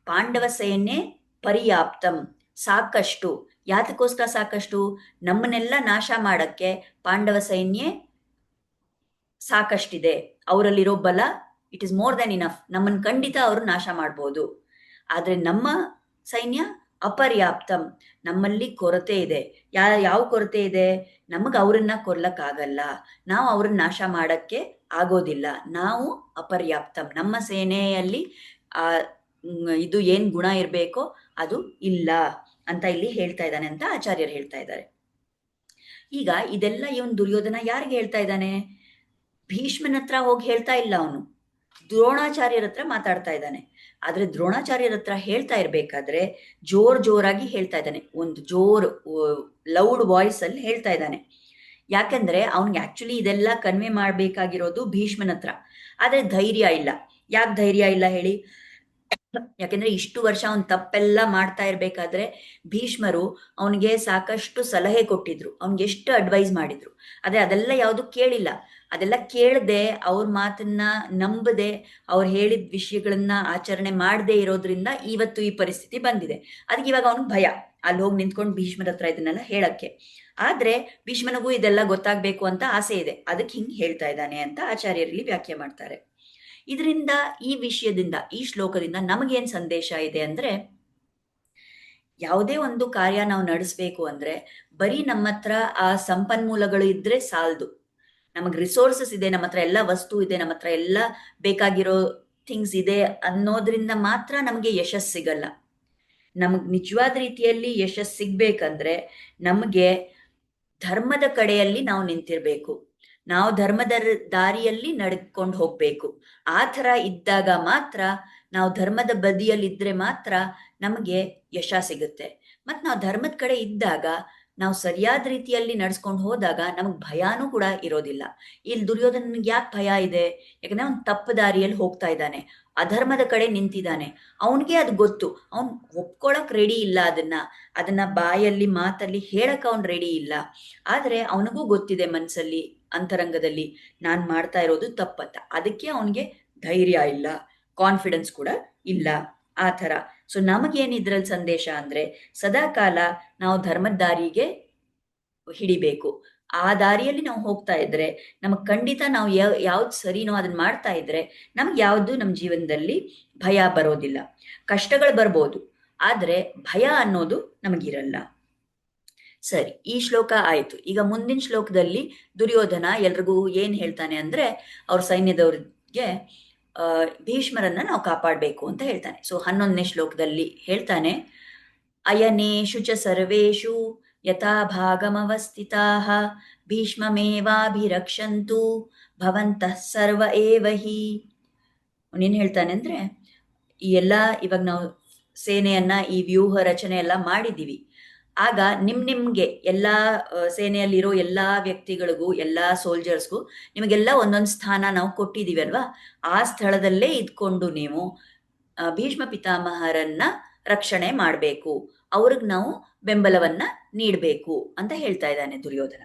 ಪಾಂಡವ ಸೇನೆ ಪರ್ಯಾಪ್ತಂ, ಸಾಕಷ್ಟು. ಯಾತಕ್ಕೋಸ್ಕರ ಸಾಕಷ್ಟು? ನಮ್ಮನ್ನೆಲ್ಲ ನಾಶ ಮಾಡಕ್ಕೆ ಪಾಂಡವ ಸೈನ್ಯ ಸಾಕಷ್ಟಿದೆ. ಅವರಲ್ಲಿರೋ ಬಲ it is more then enough ನಮ್ಮನ್ನು ಖಂಡಿತ ಅವರು ನಾಶ ಮಾಡ್ಬೋದು. ಆದರೆ ನಮ್ಮ ಸೈನ್ಯ ಅಪರ್ಯಾಪ್ತಂ. ನಮ್ಮಲ್ಲಿ ಕೊರತೆ ಇದೆ. ಯಾ, ಯಾವ ಕೊರತೆ ಇದೆ? ನಮಗೆ ಅವರನ್ನ ಕೊಲ್ಲಕ್ಕಾಗಲ್ಲ ನಾವು ಅವ್ರನ್ನ ನಾಶ ಮಾಡಕ್ಕೆ ಆಗೋದಿಲ್ಲ. ನಾವು ಅಪರ್ಯಾಪ್ತಂ. ನಮ್ಮ ಸೇನೆಯಲ್ಲಿ, ಆ ಇದು ಏನ್ ಗುಣ ಇರಬೇಕೋ ಅದು ಇಲ್ಲ ಅಂತ ಇಲ್ಲಿ ಹೇಳ್ತಾ ಇದ್ದಾನೆ ಅಂತ ಆಚಾರ್ಯರು ಹೇಳ್ತಾ ಇದ್ದಾರೆ. ಈಗ ಇದೆಲ್ಲ ಇವನ್ ದುರ್ಯೋಧನ ಯಾರಿಗೆ ಹೇಳ್ತಾ ಇದ್ದಾನೆ? ಭೀಷ್ಮನ ಹತ್ರ ಹೋಗಿ ಹೇಳ್ತಾ ಇಲ್ಲ ಅವನು. ದ್ರೋಣಾಚಾರ್ಯರ ಹತ್ರ ಮಾತಾಡ್ತಾ ಇದ್ದಾನೆ. ಆದ್ರೆ ದ್ರೋಣಾಚಾರ್ಯರ ಹತ್ರ ಹೇಳ್ತಾ ಇರ್ಬೇಕಾದ್ರೆ ಜೋರ್ ಜೋರಾಗಿ ಹೇಳ್ತಾ ಇದ್ದಾನೆ. ಒಂದು ಜೋರ್ ಲೌಡ್ ವಾಯ್ಸ್ ಅಲ್ಲಿ ಹೇಳ್ತಾ ಇದ್ದಾನೆ. ಯಾಕಂದ್ರೆ ಅವ್ನಿಗೆ ಆಕ್ಚುಲಿ ಇದೆಲ್ಲ ಕನ್ವೆ ಮಾಡ್ಬೇಕಾಗಿರೋದು ಭೀಷ್ಮನ ಹತ್ರ. ಆದ್ರೆ ಧೈರ್ಯ ಇಲ್ಲ. ಯಾಕೆ ಧೈರ್ಯ ಇಲ್ಲ ಹೇಳಿ? ಯಾಕೆಂದ್ರೆ ಇಷ್ಟು ವರ್ಷ ಅವನ್ ತಪ್ಪೆಲ್ಲ ಮಾಡ್ತಾ ಇರ್ಬೇಕಾದ್ರೆ ಭೀಷ್ಮರು ಅವನಿಗೆ ಸಾಕಷ್ಟು ಸಲಹೆ ಕೊಟ್ಟಿದ್ರು. ಅವ್ನಿಗೆ ಎಷ್ಟು ಅಡ್ವೈಸ್ ಮಾಡಿದ್ರು. ಆದ್ರೆ ಅದೆಲ್ಲ ಯಾವುದು ಕೇಳಿಲ್ಲ. ಅದೆಲ್ಲ ಕೇಳದೆ, ಅವ್ರ ಮಾತನ್ನ ನಂಬದೆ, ಅವ್ರು ಹೇಳಿದ ವಿಷಯಗಳನ್ನ ಆಚರಣೆ ಮಾಡದೆ ಇರೋದ್ರಿಂದ ಇವತ್ತು ಈ ಪರಿಸ್ಥಿತಿ ಬಂದಿದೆ. ಅದಕ್ಕೆ ಇವಾಗ ಅವನು ಭಯ. ಅಲ್ಲಿ ಹೋಗಿ ನಿಂತ್ಕೊಂಡು ಭೀಷ್ಮರ ಹತ್ರ ಇದನ್ನೆಲ್ಲ ಹೇಳಕ್ಕೆ. ಆದ್ರೆ ಭೀಷ್ಮನಿಗೂ ಇದೆಲ್ಲ ಗೊತ್ತಾಗ್ಬೇಕು ಅಂತ ಆಸೆ ಇದೆ. ಅದಕ್ಕೆ ಹಿಂಗ್ ಹೇಳ್ತಾ ಇದ್ದಾನೆ ಅಂತ ಆಚಾರ್ಯರಲ್ಲಿ ವ್ಯಾಖ್ಯೆ ಮಾಡ್ತಾರೆ. ಇದರಿಂದ, ಈ ವಿಷಯದಿಂದ, ಈ ಶ್ಲೋಕದಿಂದ ನಮಗೇನ್ ಸಂದೇಶ ಇದೆ ಅಂದ್ರೆ, ಯಾವುದೇ ಒಂದು ಕಾರ್ಯ ನಾವು ನಡೆಸ್ಬೇಕು ಅಂದ್ರೆ ಬರೀ ನಮ್ಮ ಹತ್ರ ಆ ಸಂಪನ್ಮೂಲಗಳು ಇದ್ರೆ ಸಾಲದು. ನಮಗ್ ರಿಸೋರ್ಸಸ್ ಇದೆ, ನಮ್ಮ ಹತ್ರ ಎಲ್ಲ ವಸ್ತು ಇದೆ, ನಮ್ಮ ಹತ್ರ ಎಲ್ಲ ಬೇಕಾಗಿರೋ ಥಿಂಗ್ಸ್ ಇದೆ ಅನ್ನೋದ್ರಿಂದ ಮಾತ್ರ ನಮಗೆ ಯಶಸ್ ಸಿಗಲ್ಲ. ನಮಗೆ ನಿಜವಾದ ರೀತಿಯಲ್ಲಿ ಯಶಸ್ ಸಿಗ್ಬೇಕಂದ್ರೆ ನಮಗೆ ಧರ್ಮದ ಕಡೆಯಲ್ಲಿ ನಾವು ನಿಂತಿರ್ಬೇಕು. ನಾವು ಧರ್ಮದ ದಾರಿಯಲ್ಲಿ ನಡ್ಕೊಂಡು ಹೋಗ್ಬೇಕು. ಆ ಥರ ಇದ್ದಾಗ ಮಾತ್ರ, ನಾವು ಧರ್ಮದ ಬದಿಯಲ್ಲಿ ಇದ್ರೆ ಮಾತ್ರ ನಮಗೆ ಯಶ ಸಿಗುತ್ತೆ. ಮತ್ ನಾವು ಧರ್ಮದ ಕಡೆ ಇದ್ದಾಗ ನಾವು ಸರಿಯಾದ ರೀತಿಯಲ್ಲಿ ನಡ್ಸ್ಕೊಂಡು ಹೋದಾಗ ನಮಗ್ ಭಯಾನೂ ಕೂಡ ಇರೋದಿಲ್ಲ. ಇಲ್ಲಿ ದುರ್ಯೋಧನನಿಗೆ ಯಾಕೆ ಭಯ ಇದೆ? ಯಾಕಂದ್ರೆ ಅವ್ನು ತಪ್ಪು ದಾರಿಯಲ್ಲಿ ಹೋಗ್ತಾ ಇದ್ದಾನೆ. ಅಧರ್ಮದ ಕಡೆ ನಿಂತಿದ್ದಾನೆ. ಅವನಿಗೆ ಅದು ಗೊತ್ತು. ಅವ್ನ್ ಒಪ್ಕೊಳಕ್ ರೆಡಿ ಇಲ್ಲ ಅದನ್ನ ಅದನ್ನ ಬಾಯಲ್ಲಿ, ಮಾತಲ್ಲಿ ಹೇಳಕ್ ಅವ್ನು ರೆಡಿ ಇಲ್ಲ. ಆದ್ರೆ ಅವನಿಗೂ ಗೊತ್ತಿದೆ ಮನ್ಸಲ್ಲಿ, ಅಂತರಂಗದಲ್ಲಿ ನಾನ್ ಮಾಡ್ತಾ ಇರೋದು ತಪ್ಪತ್ತ ಅದಕ್ಕೆ ಅವನಿಗೆ ಧೈರ್ಯ ಇಲ್ಲ. ಕಾನ್ಫಿಡೆನ್ಸ್ ಕೂಡ ಇಲ್ಲ. ಆ ಥರ. ಸೊ ನಮಗೇನು ಇದ್ರಲ್ಲಿ ಸಂದೇಶ ಅಂದ್ರೆ, ಸದಾಕಾಲ ನಾವು ಧರ್ಮದ ದಾರಿಗೆ ಹಿಡಿಬೇಕು. ಆ ದಾರಿಯಲ್ಲಿ ನಾವು ಹೋಗ್ತಾ ಇದ್ರೆ, ನಮಗ್ ಖಂಡಿತ ನಾವು ಯಾವ ಯಾವ್ದು ಸರಿನೋ ಅದನ್ನ ಮಾಡ್ತಾ ಇದ್ರೆ, ನಮ್ಗೆ ಯಾವ್ದು ನಮ್ಮ ಜೀವನದಲ್ಲಿ ಭಯ ಬರೋದಿಲ್ಲ. ಕಷ್ಟಗಳು ಬರ್ಬೋದು, ಆದ್ರೆ ಭಯ ಅನ್ನೋದು ನಮಗಿರಲ್ಲ. ಸರಿ, ಈ ಶ್ಲೋಕ ಆಯ್ತು. ಈಗ ಮುಂದಿನ ಶ್ಲೋಕದಲ್ಲಿ ದುರ್ಯೋಧನ ಎಲ್ರಿಗೂ ಏನ್ ಹೇಳ್ತಾನೆ ಅಂದ್ರೆ, ಅವ್ರ ಸೈನ್ಯದವ್ರಿಗೆ ಭೀಷ್ಮರನ್ನ ನಾವು ಕಾಪಾಡಬೇಕು ಅಂತ ಹೇಳ್ತಾನೆ. ಸೊ ಹನ್ನೊಂದನೇ ಶ್ಲೋಕದಲ್ಲಿ ಹೇಳ್ತಾನೆ ಅಯನೇಶು ಚ ಸರ್ವೇಶು ಯಥಾ ಭಾಗಮವಸ್ಥಿತಾ, ಭೀಷ್ಮಮೇವಾಭಿರಕ್ಷಂತು ಭವಂತಃ ಸರ್ವ ಏವ ಹಿ. ಹೇಳ್ತಾನೆ ಅಂದ್ರೆ, ಈ ಎಲ್ಲ ಇವಾಗ ನಾವು ಸೇನೆಯನ್ನ, ಈ ವ್ಯೂಹ ರಚನೆ ಎಲ್ಲ ಮಾಡಿದೀವಿ ಆಗ ನಿಮ್ ನಿಮ್ಗೆ ಎಲ್ಲಾ ಸೇನೆಯಲ್ಲಿರೋ ಎಲ್ಲಾ ವ್ಯಕ್ತಿಗಳಿಗೂ, ಎಲ್ಲಾ ಸೋಲ್ಜರ್ಸ್ಗೂ ನಿಮಗೆಲ್ಲ ಒಂದೊಂದು ಸ್ಥಾನ ನಾವು ಕೊಟ್ಟಿದೀವಿ ಅಲ್ವಾ? ಆ ಸ್ಥಳದಲ್ಲೇ ಇದ್ಕೊಂಡು ನೀವು ಭೀಷ್ಮ ಪಿತಾಮಹರನ್ನ ರಕ್ಷಣೆ ಮಾಡಬೇಕು. ಅವ್ರಿಗೆ ನಾವು ಬೆಂಬಲವನ್ನ ನೀಡಬೇಕು ಅಂತ ಹೇಳ್ತಾ ಇದ್ದಾನೆ ದುರ್ಯೋಧನ.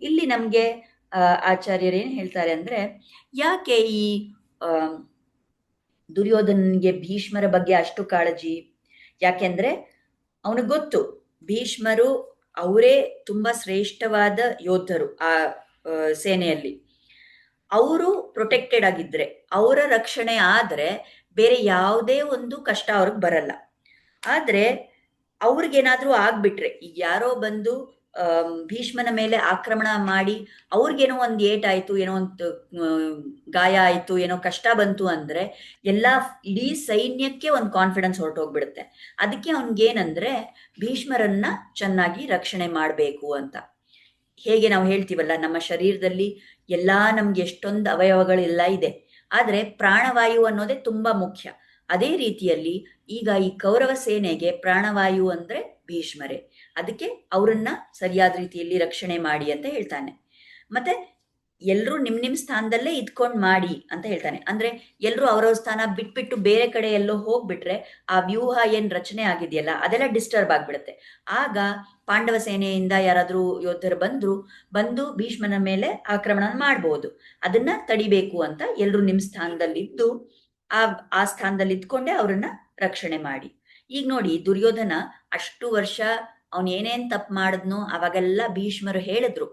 ಇಲ್ಲಿ ನಮಗೆ ಆಚಾರ್ಯರು ಏನ್ ಹೇಳ್ತಾರೆ ಅಂದ್ರೆ, ಯಾಕೆ ಈ ದುರ್ಯೋಧನನ್ಗೆ ಭೀಷ್ಮರ ಬಗ್ಗೆ ಅಷ್ಟು ಕಾಳಜಿ? ಯಾಕೆಂದ್ರೆ, ಅವನಿಗೆ ಗೊತ್ತು. ಭೀಷ್ಮರು ಅವರೇ ತುಂಬ ಶ್ರೇಷ್ಠವಾದ ಯೋಧರು ಆ ಸೇನೆಯಲ್ಲಿ. ಅವರು ಪ್ರೊಟೆಕ್ಟೆಡ್ ಆಗಿದ್ರೆ, ಅವರ ರಕ್ಷಣೆ ಆದರೆ ಬೇರೆ ಯಾವುದೇ ಒಂದು ಕಷ್ಟ ಅವ್ರಿಗೆ ಬರಲ್ಲ. ಆದರೆ ಅವ್ರಿಗೇನಾದ್ರೂ ಆಗ್ಬಿಟ್ರೆ, ಈಗ ಯಾರೋ ಬಂದು ಭೀಷ್ಮನ ಮೇಲೆ ಆಕ್ರಮಣ ಮಾಡಿ ಅವ್ರಿಗೇನೋ ಒಂದು ಏಟಾಯ್ತು ಏನೋ ಒಂದು ಗಾಯ ಆಯ್ತು, ಏನೋ ಕಷ್ಟ ಬಂತು ಅಂದ್ರೆ ಎಲ್ಲ ಇಡೀ ಸೈನ್ಯಕ್ಕೆ ಒಂದು ಕಾನ್ಫಿಡೆನ್ಸ್ ಹೊರಟೋಗ್ಬಿಡುತ್ತೆ. ಅದಕ್ಕೆ ಅವನ್ಗೇನಂದ್ರೆ ಭೀಷ್ಮರನ್ನ ಚೆನ್ನಾಗಿ ರಕ್ಷಣೆ ಮಾಡಬೇಕು ಅಂತ. ಹೇಗೆ ನಾವು ಹೇಳ್ತೀವಲ್ಲ, ನಮ್ಮ ಶರೀರದಲ್ಲಿ ಎಲ್ಲಾ ನಮ್ಗೆ ಎಷ್ಟೊಂದು ಅವಯವಗಳೆಲ್ಲ ಇದೆ, ಆದರೆ ಪ್ರಾಣವಾಯು ಅನ್ನೋದೇ ತುಂಬಾ ಮುಖ್ಯ. ಅದೇ ರೀತಿಯಲ್ಲಿ ಈಗ ಈ ಕೌರವ ಸೇನೆಗೆ ಪ್ರಾಣವಾಯು ಅಂದ್ರೆ ಭೀಷ್ಮರೇ. ಅದಕ್ಕೆ ಅವರನ್ನ ಸರಿಯಾದ ರೀತಿಯಲ್ಲಿ ರಕ್ಷಣೆ ಮಾಡಿ ಅಂತ ಹೇಳ್ತಾನೆ. ಮತ್ತೆ ಎಲ್ಲರೂ ನಿಮ್ ನಿಮ್ ಸ್ಥಾನದಲ್ಲೇ ಇದ್ಕೊಂಡು ಮಾಡಿ ಅಂತ ಹೇಳ್ತಾನೆ. ಅಂದ್ರೆ ಎಲ್ಲರೂ ಅವರವ್ರ ಸ್ಥಾನ ಬಿಟ್ಬಿಟ್ಟು ಬೇರೆ ಕಡೆ ಎಲ್ಲೋ ಹೋಗ್ಬಿಟ್ರೆ ಆ ವ್ಯೂಹ ಏನ್ ರಚನೆ ಆಗಿದೆಯಲ್ಲ, ಅದೆಲ್ಲ ಡಿಸ್ಟರ್ಬ್ ಆಗ್ಬಿಡುತ್ತೆ. ಆಗ ಪಾಂಡವ ಸೇನೆಯಿಂದ ಯಾರಾದ್ರೂ ಯೋಧರು ಬಂದ್ರು, ಬಂದು ಭೀಷ್ಮನ ಮೇಲೆ ಆಕ್ರಮಣ ಮಾಡ್ಬೋದು. ಅದನ್ನ ತಡಿಬೇಕು ಅಂತ ಎಲ್ಲರೂ ನಿಮ್ ಸ್ಥಾನದಲ್ಲಿದ್ದು, ಆ ಆ ಸ್ಥಾನದಲ್ಲಿ ಇದ್ಕೊಂಡೆ ಅವ್ರನ್ನ ರಕ್ಷಣೆ ಮಾಡಿ. ಈಗ ನೋಡಿ, ದುರ್ಯೋಧನ ಅಷ್ಟು ವರ್ಷ ಅವನ್ ಏನೇನ್ ತಪ್ಪು ಮಾಡಿದ್ನು ಅವಾಗೆಲ್ಲ ಭೀಷ್ಮರು ಹೇಳಿದ್ರು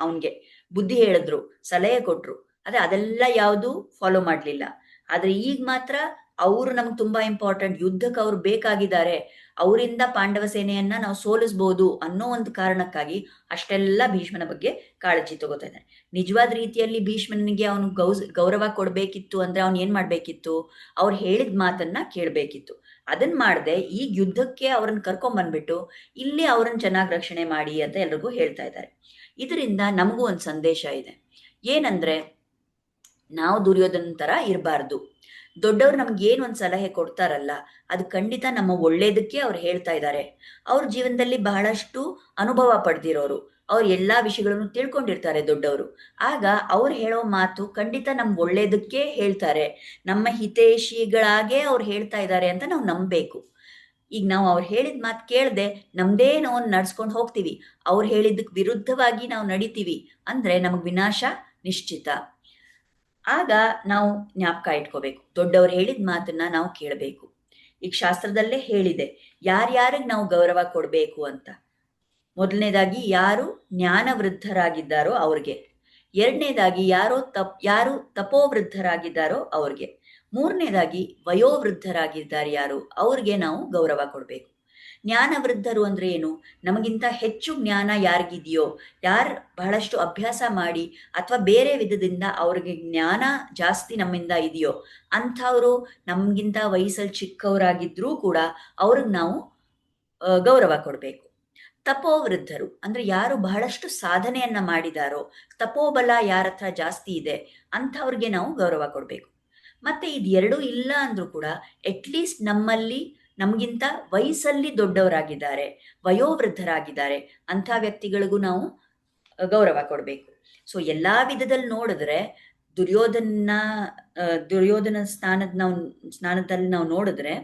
ಅವನ್ಗೆ. ಬುದ್ಧಿ ಹೇಳಿದ್ರು, ಸಲಹೆ ಕೊಟ್ರು. ಆದ್ರೆ ಅದೆಲ್ಲ ಯಾವುದು ಫಾಲೋ ಮಾಡ್ಲಿಲ್ಲ. ಆದ್ರೆ ಈಗ ಮಾತ್ರ ಅವರು ನಮ್ಗೆ ತುಂಬಾ ಇಂಪಾರ್ಟೆಂಟ್ ಯುದ್ಧಕ್ಕೆ ಅವ್ರು ಬೇಕಾಗಿದ್ದಾರೆ. ಅವರಿಂದ ಪಾಂಡವ ಸೇನೆಯನ್ನ ನಾವು ಸೋಲಿಸ್ಬೋದು ಅನ್ನೋ ಒಂದು ಕಾರಣಕ್ಕಾಗಿ ಅಷ್ಟೆಲ್ಲ ಭೀಷ್ಮನ ಬಗ್ಗೆ ಕಾಳಜಿ ತಗೋತಾ ಇದ್ದಾನೆ ನಿಜವಾದ ರೀತಿಯಲ್ಲಿ ಭೀಷ್ಮನಿಗೆ ಅವನು ಗೌಸ್, ಗೌರವ ಕೊಡ್ಬೇಕಿತ್ತು ಅಂದ್ರೆ ಅವ್ನು ಏನ್ ಮಾಡ್ಬೇಕಿತ್ತು? ಅವ್ರು ಹೇಳಿದ ಮಾತನ್ನ ಕೇಳ್ಬೇಕಿತ್ತು. ಅದನ್ನ ಮಾಡದೆ ಈಗ ಯುದ್ಧಕ್ಕೆ ಅವ್ರನ್ನ ಕರ್ಕೊಂಡ್ ಬಂದ್ಬಿಟ್ಟು ಇಲ್ಲಿ ಅವ್ರನ್ನ ಚೆನ್ನಾಗಿ ರಕ್ಷಣೆ ಮಾಡಿ ಅಂತ ಎಲ್ರಿಗೂ ಹೇಳ್ತಾ ಇದ್ದಾರೆ. ಇದರಿಂದ ನಮಗೂ ಒಂದು ಸಂದೇಶ ಇದೆ. ಏನಂದ್ರೆ ನಾವು ದುರ್ಯೋಧನ ತರ ಇರಬಾರ್ದು. ದೊಡ್ಡವ್ರು ನಮ್ಗೆ ಏನು ಒಂದ್ ಸಲಹೆ ಕೊಡ್ತಾರಲ್ಲ, ಅದು ಖಂಡಿತ ನಮ್ಮ ಒಳ್ಳೇದಕ್ಕೆ ಅವ್ರು ಹೇಳ್ತಾ ಇದ್ದಾರೆ. ಅವ್ರ ಜೀವನದಲ್ಲಿ ಬಹಳಷ್ಟು ಅನುಭವ ಪಡೆದಿರೋರು. ಅವ್ರು ಎಲ್ಲಾ ವಿಷಯಗಳನ್ನು ತಿಳ್ಕೊಂಡಿರ್ತಾರೆ ದೊಡ್ಡವರು. ಆಗ ಅವ್ರು ಹೇಳೋ ಮಾತು ಖಂಡಿತ ನಮ್ ಒಳ್ಳೇದಕ್ಕೆ ಹೇಳ್ತಾರೆ. ನಮ್ಮ ಹಿತೈಷಿಗಳಾಗೆ ಅವ್ರು ಹೇಳ್ತಾ ಇದ್ದಾರೆ ಅಂತ ನಾವು ನಂಬಬೇಕು. ಈಗ ನಾವು ಅವ್ರು ಹೇಳಿದ ಮಾತು ಕೇಳದೆ ನಮ್ದೇ ನಾವು ನಡ್ಸ್ಕೊಂಡು ಹೋಗ್ತೀವಿ. ಅವ್ರು ಹೇಳಿದ್ದಕ್ಕೆ ವಿರುದ್ಧವಾಗಿ ನಾವು ನಡಿತೀವಿ ಅಂದ್ರೆ ನಮಗೆ ವಿನಾಶ ನಿಶ್ಚಿತ. ಆಗ ನಾವು ಜ್ಞಾಪಕ ಇಟ್ಕೋಬೇಕು. ದೊಡ್ಡವ್ರು ಹೇಳಿದ ಮಾತನ್ನ ನಾವು ಕೇಳಬೇಕು. ಈಗ ಶಾಸ್ತ್ರದಲ್ಲೇ ಹೇಳಿದೆ, ಯಾರ್ಯಾರಿಗೆ ನಾವು ಗೌರವ ಕೊಡಬೇಕು ಅಂತ. ಮೊದಲನೇದಾಗಿ ಯಾರು ಜ್ಞಾನವೃದ್ಧರಾಗಿದ್ದಾರೋ ಅವ್ರಿಗೆ. ಎರಡನೇದಾಗಿ ಯಾರೋ ತಪ್, ಯಾರು ತಪೋವೃದ್ಧರಾಗಿದ್ದಾರೋ ಅವ್ರಿಗೆ. ಮೂರನೇದಾಗಿ ವಯೋವೃದ್ಧರಾಗಿದ್ದಾರೆ ಯಾರು ಅವ್ರಿಗೆ ನಾವು ಗೌರವ ಕೊಡಬೇಕು. ಜ್ಞಾನವೃದ್ಧರು ಅಂದ್ರೆ ಏನು? ನಮಗಿಂತ ಹೆಚ್ಚು ಜ್ಞಾನ ಯಾರಿಗಿದೆಯೋ, ಯಾರು ಬಹಳಷ್ಟು ಅಭ್ಯಾಸ ಮಾಡಿ ಅಥವಾ ಬೇರೆ ವಿಧದಿಂದ ಅವ್ರಿಗೆ ಜ್ಞಾನ ಜಾಸ್ತಿ ನಮ್ಮಿಂದ ಇದೆಯೋ, ಅಂಥವರು ನಮಗಿಂತ ವಯಸ್ಸಲ್ಲಿ ಚಿಕ್ಕವರಾಗಿದ್ರೂ ಕೂಡ ಅವ್ರಿಗೆ ನಾವು ಗೌರವ ಕೊಡಬೇಕು. ತಪೋವೃದ್ಧರು, ಅಂದ್ರೆ ಯಾರು ಬಹಳಷ್ಟು ಸಾಧನೆಯನ್ನ ಮಾಡಿದಾರೋ, ತಪೋಬಲ ಯಾರ ಹತ್ರ ಜಾಸ್ತಿ ಇದೆ, ಅಂಥವ್ರಿಗೆ ನಾವು ಗೌರವ ಕೊಡಬೇಕು. ಮತ್ತೆ ಇದೆರಡೂ ಇಲ್ಲ ಅಂದ್ರೂ ಕೂಡ ಅಟ್ಲೀಸ್ಟ್ ನಮ್ಮಲ್ಲಿ, ನಮಗಿಂತ ವಯಸ್ಸಲ್ಲಿ ದೊಡ್ಡವರಾಗಿದ್ದಾರೆ, ವಯೋವೃದ್ಧರಾಗಿದ್ದಾರೆ, ಅಂಥ ವ್ಯಕ್ತಿಗಳಿಗೂ ನಾವು ಗೌರವ ಕೊಡಬೇಕು. ಸೊ ಎಲ್ಲಾ ವಿಧದಲ್ಲಿ ನೋಡಿದ್ರೆ, ದುರ್ಯೋಧನ ದುರ್ಯೋಧನ ಸ್ಥಾನದ ನಾವು ಸ್ನಾನದಲ್ಲಿ ನಾವು ನೋಡಿದ್ರೆ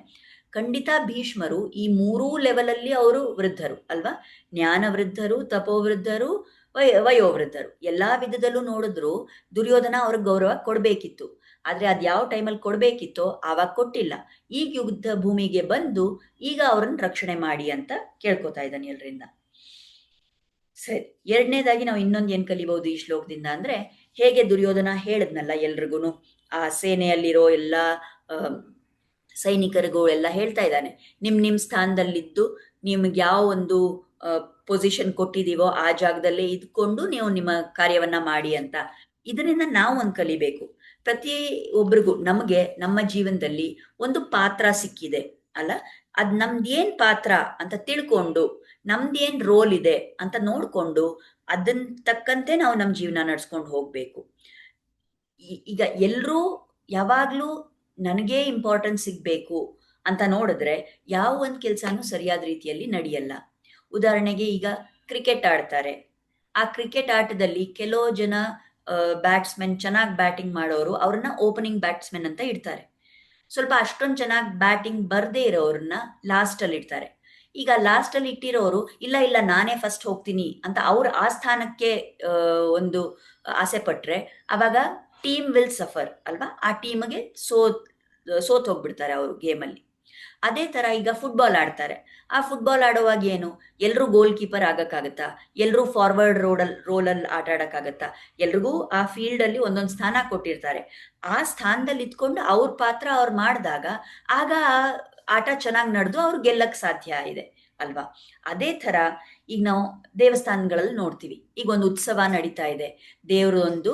ಖಂಡಿತ ಭೀಷ್ಮರು ಈ ಮೂರೂ ಲೆವೆಲಲ್ಲಿ ಅವರು ವೃದ್ಧರು, ಅಲ್ವಾ? ಜ್ಞಾನ ವೃದ್ಧರು ತಪೋವೃದ್ಧರು ವಯ ವಯೋವೃದ್ಧರು ಎಲ್ಲಾ ವಿಧದಲ್ಲೂ ನೋಡಿದ್ರು ದುರ್ಯೋಧನ ಅವ್ರಿಗೆ ಗೌರವ ಕೊಡಬೇಕಿತ್ತು. ಆದ್ರೆ ಅದು ಯಾವ ಟೈಮಲ್ಲಿ ಕೊಡಬೇಕಿತ್ತೋ ಆವಾಗ ಕೊಟ್ಟಿಲ್ಲ. ಈಗ ಯುದ್ಧ ಭೂಮಿಗೆ ಬಂದು ಈಗ ಅವ್ರನ್ನ ರಕ್ಷಣೆ ಮಾಡಿ ಅಂತ ಕೇಳ್ಕೊತಾ ಇದ್ದಾನೆ ಎಲ್ರಿಂದ. ಸರಿ, ಎರಡನೇದಾಗಿ ನಾವು ಇನ್ನೊಂದು ಏನ್ ಕಲಿಬಹುದು ಈ ಶ್ಲೋಕದಿಂದ ಅಂದ್ರೆ, ಹೇಗೆ ದುರ್ಯೋಧನ ಹೇಳಿದ್ನಲ್ಲ ಎಲ್ರಿಗೂ ಆ ಸೇನೆಯಲ್ಲಿರೋ ಎಲ್ಲ ಸೈನಿಕರಿಗೂ ಎಲ್ಲ ಹೇಳ್ತಾ ಇದ್ದಾನೆ, ನಿಮ್ ನಿಮ್ ಸ್ಥಾನದಲ್ಲಿದ್ದು ನಿಮ್ಗೆ ಯಾವ ಒಂದು ಪೊಸಿಷನ್ ಕೊಟ್ಟಿದೀವೋ ಆ ಜಾಗದಲ್ಲೇ ಇದ್ಕೊಂಡು ನೀವು ನಿಮ್ಮ ಕಾರ್ಯವನ್ನ ಮಾಡಿ ಅಂತ. ಇದರಿಂದ ನಾವು ಒಂದು ಕಲಿಬೇಕು. ಪ್ರತಿ ಒಬ್ರಿಗೂ ನಮಗೆ ನಮ್ಮ ಜೀವನದಲ್ಲಿ ಒಂದು ಪಾತ್ರ ಸಿಕ್ಕಿದೆ, ಅಲ್ಲ? ಅದ್ ನಮ್ದೇನ್ ಪಾತ್ರ ಅಂತ ತಿಳ್ಕೊಂಡು, ನಮ್ದೇನ್ ರೋಲ್ ಇದೆ ಅಂತ ನೋಡ್ಕೊಂಡು ಅದನ್ ತಕ್ಕಂತೆ ನಾವು ನಮ್ಮ ಜೀವನ ನಡ್ಸ್ಕೊಂಡು ಹೋಗ್ಬೇಕು. ಈಗ ಎಲ್ರೂ ಯಾವಾಗ್ಲೂ ನನಗೇ ಇಂಪಾರ್ಟೆನ್ಸ್ ಸಿಗ್ಬೇಕು ಅಂತ ನೋಡಿದ್ರೆ ಯಾವ ಒಂದು ಕೆಲಸನೂ ಸರಿಯಾದ ರೀತಿಯಲ್ಲಿ ನಡೆಯಲ್ಲ. ಉದಾಹರಣೆಗೆ ಈಗ ಕ್ರಿಕೆಟ್ ಆಡ್ತಾರೆ. ಆ ಕ್ರಿಕೆಟ್ ಆಟದಲ್ಲಿ ಕೆಲವು ಜನ ಬ್ಯಾಟ್ಸ್ಮನ್ ಚೆನ್ನಾಗಿ ಬ್ಯಾಟಿಂಗ್ ಮಾಡೋರು ಅವ್ರನ್ನ ಓಪನಿಂಗ್ ಬ್ಯಾಟ್ಸ್ಮನ್ ಅಂತ ಇಡ್ತಾರೆ. ಸ್ವಲ್ಪ ಅಷ್ಟೊಂದು ಚೆನ್ನಾಗಿ ಬ್ಯಾಟಿಂಗ್ ಬರ್ದೇ ಇರೋರನ್ನ ಲಾಸ್ಟ್ ಅಲ್ಲಿ ಇಡ್ತಾರೆ. ಈಗ ಲಾಸ್ಟ್ ಅಲ್ಲಿ ಇಟ್ಟಿರೋರು, ಇಲ್ಲ ಇಲ್ಲ, ನಾನೇ ಫಸ್ಟ್ ಹೋಗ್ತೀನಿ ಅಂತ ಅವ್ರ ಆ ಸ್ಥಾನಕ್ಕೆ ಒಂದು ಆಸೆ ಪಟ್ರೆ ಅವಾಗ ಟೀಮ್ ವಿಲ್ ಸಫರ್ ಅಲ್ವಾ? ಆ ಟೀಮ್ಗೆ ಸೋತ್ ಸೋತ್ ಹೋಗ್ಬಿಡ್ತಾರೆ ಅವರು ಗೇಮಲ್ಲಿ ಅದೇ ತರ ಈಗ ಫುಟ್ಬಾಲ್ ಆಡ್ತಾರೆ. ಆ ಫುಟ್ಬಾಲ್ ಆಡುವಾಗ ಏನು? ಎಲ್ಲರೂ ಗೋಲ್ ಕೀಪರ್ ಆಗಕ್ಕಾಗತ್ತಾ? ಎಲ್ರೂ ಫಾರ್ವರ್ಡ್ ರೋಡಲ್ ರೋಲಲ್ಲಿ ಆಟ ಆಡಕ್ಕಾಗತ್ತಾ? ಎಲ್ರಿಗೂ ಆ ಫೀಲ್ಡ್ ಅಲ್ಲಿ ಒಂದೊಂದು ಸ್ಥಾನ ಕೊಟ್ಟಿರ್ತಾರೆ. ಆ ಸ್ಥಾನದಲ್ಲಿ ಇದ್ಕೊಂಡು ಅವ್ರ ಪಾತ್ರ ಅವ್ರು ಮಾಡಿದಾಗ ಆಗ ಆಟ ಚೆನ್ನಾಗಿ ನಡೆದು ಅವ್ರು ಗೆಲ್ಲಕ್ ಸಾಧ್ಯ ಇದೆ, ಅಲ್ವಾ? ಅದೇ ತರ ಈಗ ನಾವು ದೇವಸ್ಥಾನಗಳಲ್ಲಿ ನೋಡ್ತೀವಿ. ಈಗ ಒಂದು ಉತ್ಸವ ನಡೀತಾ ಇದೆ. ದೇವರು ಒಂದು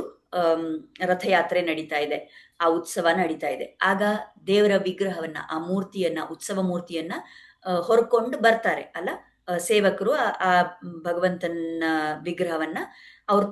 ರಥಯಾತ್ರೆ ನಡೀತಾ ಇದೆ, ಆ ಉತ್ಸವ ನಡೀತಾ ಇದೆ. ಆಗ ದೇವರ ವಿಗ್ರಹವನ್ನ, ಆ ಮೂರ್ತಿಯನ್ನ, ಉತ್ಸವ ಮೂರ್ತಿಯನ್ನ ಹೊರ್ಕೊಂಡು ಬರ್ತಾರೆ, ಅಲ್ಲ? ಸೇವಕರು ಆ- ಭಗವಂತನ ವಿಗ್ರಹವನ್ನ ಅವ್ರ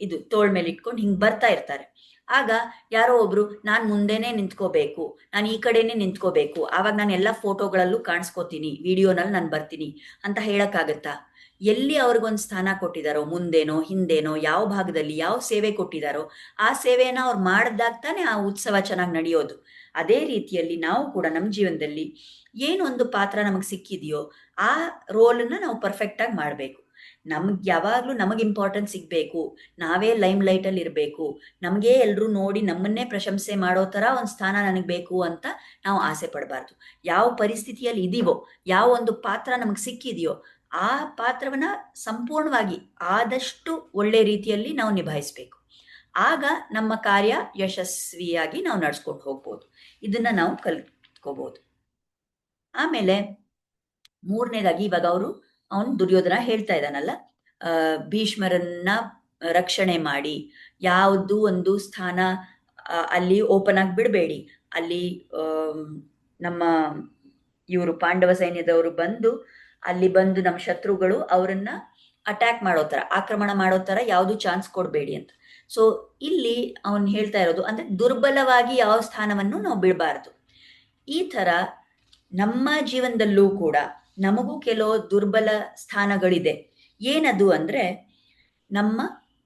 ಇದು ತೋಳ್ ಮೇಲೆ ಇಟ್ಕೊಂಡು ಹಿಂಗ್ ಬರ್ತಾ ಇರ್ತಾರೆ. ಆಗ ಯಾರೋ ಒಬ್ರು, ನಾನ್ ಮುಂದೆನೆ ನಿಂತ್ಕೋಬೇಕು, ನಾನು ಈ ಕಡೆನೆ ನಿಂತ್ಕೋಬೇಕು, ಆವಾಗ ನಾನು ಎಲ್ಲಾ ಫೋಟೋಗಳಲ್ಲೂ ಕಾಣಿಸ್ಕೋತೀನಿ ವಿಡಿಯೋನಲ್ಲಿ ನಾನು ಬರ್ತೀನಿ ಅಂತ ಹೇಳಕ್ಕಾಗತ್ತಾ? ಎಲ್ಲಿ ಅವ್ರಿಗೊಂದು ಸ್ಥಾನ ಕೊಟ್ಟಿದಾರೋ, ಮುಂದೇನೋ, ಹಿಂದೇನೋ, ಯಾವ ಭಾಗದಲ್ಲಿ ಯಾವ ಸೇವೆ ಕೊಟ್ಟಿದಾರೋ, ಆ ಸೇವೆಯನ್ನ ಅವ್ರು ಮಾಡಿದಾಗ ತಾನೇ ಆ ಉತ್ಸವ ಚೆನ್ನಾಗಿ ನಡೆಯೋದು. ಅದೇ ರೀತಿಯಲ್ಲಿ ನಾವು ಕೂಡ ನಮ್ಮ ಜೀವನದಲ್ಲಿ ಏನೊಂದು ಪಾತ್ರ ನಮಗೆ ಸಿಕ್ಕಿದೆಯೋ, ಆ ರೋಲನ್ನ ನಾವು ಪರ್ಫೆಕ್ಟ್ ಆಗಿ ಮಾಡಬೇಕು. ನಮ್ಗೆ ಯಾವಾಗಲೂ ನಮಗೆ ಇಂಪಾರ್ಟೆನ್ಸ್ ಸಿಗಬೇಕು. ನಾವೇ ಲೈಮ್ ಲೈಟ್ ಅಲ್ಲಿ ಇರಬೇಕು. ನಮಗೆ ಎಲ್ಲರೂ ನೋಡಿ ನಮ್ಮನ್ನೇ ಪ್ರಶಂಸೆ ಮಾಡೋ ಥರ ಒಂದು ಸ್ಥಾನ ನನಗೆ ಬೇಕು ಅಂತ ನಾವು ಆಸೆ ಪಡಬಾರ್ದು. ಯಾವ ಪರಿಸ್ಥಿತಿಯಲ್ಲಿ ಇದೀವೋ, ಯಾವ ಒಂದು ಪಾತ್ರ ನಮಗೆ ಸಿಕ್ಕಿದೆಯೋ ಆ ಪಾತ್ರವನ್ನ ಸಂಪೂರ್ಣವಾಗಿ ಆದಷ್ಟು ಒಳ್ಳೆ ರೀತಿಯಲ್ಲಿ ನಾವು ನಿಭಾಯಿಸ್ಬೇಕು. ಆಗ ನಮ್ಮ ಕಾರ್ಯ ಯಶಸ್ವಿಯಾಗಿ ನಾವು ನಡ್ಸ್ಕೊಂಡು ಹೋಗ್ಬೋದು. ಇದನ್ನ ನಾವು ಕಲ್ತ್ಕೋಬಹುದು ಆಮೇಲೆ ಮೂರನೇದಾಗಿ ಇವಾಗ ಅವರು, ಅವನು ದುರ್ಯೋಧನ ಹೇಳ್ತಾ ಇದ್ದಾನಲ್ಲ ಭೀಷ್ಮರನ್ನ ರಕ್ಷಣೆ ಮಾಡಿ, ಯಾವುದು ಒಂದು ಸ್ಥಾನ ಅಲ್ಲಿ ಓಪನ್ ಆಗಿ ಬಿಡಬೇಡಿ. ಅಲ್ಲಿ ನಮ್ಮ ಇವರು ಪಾಂಡವ ಸೈನ್ಯದವರು ಬಂದು ಅಲ್ಲಿ ಬಂದು ನಮ್ಮ ಶತ್ರುಗಳು ಅವರನ್ನ ಅಟ್ಯಾಕ್ ಮಾಡೋ ತರ ಆಕ್ರಮಣ ಮಾಡೋ ತರ ಯಾವುದು ಚಾನ್ಸ್ ಕೊಡಬೇಡಿ ಅಂತ. ಸೊ ಇಲ್ಲಿ ಅವನು ಹೇಳ್ತಾ ಇರೋದು ಅಂದ್ರೆ ದುರ್ಬಲವಾಗಿ ಯಾವ ಸ್ಥಾನವನ್ನು ನಾವು ಬಿಡಬಾರದು ಈ ತರ ನಮ್ಮ ಜೀವನದಲ್ಲೂ ಕೂಡ ನಮಗೂ ಕೆಲವು ದುರ್ಬಲ ಸ್ಥಾನಗಳಿದೆ. ಏನದು ಅಂದ್ರೆ ನಮ್ಮ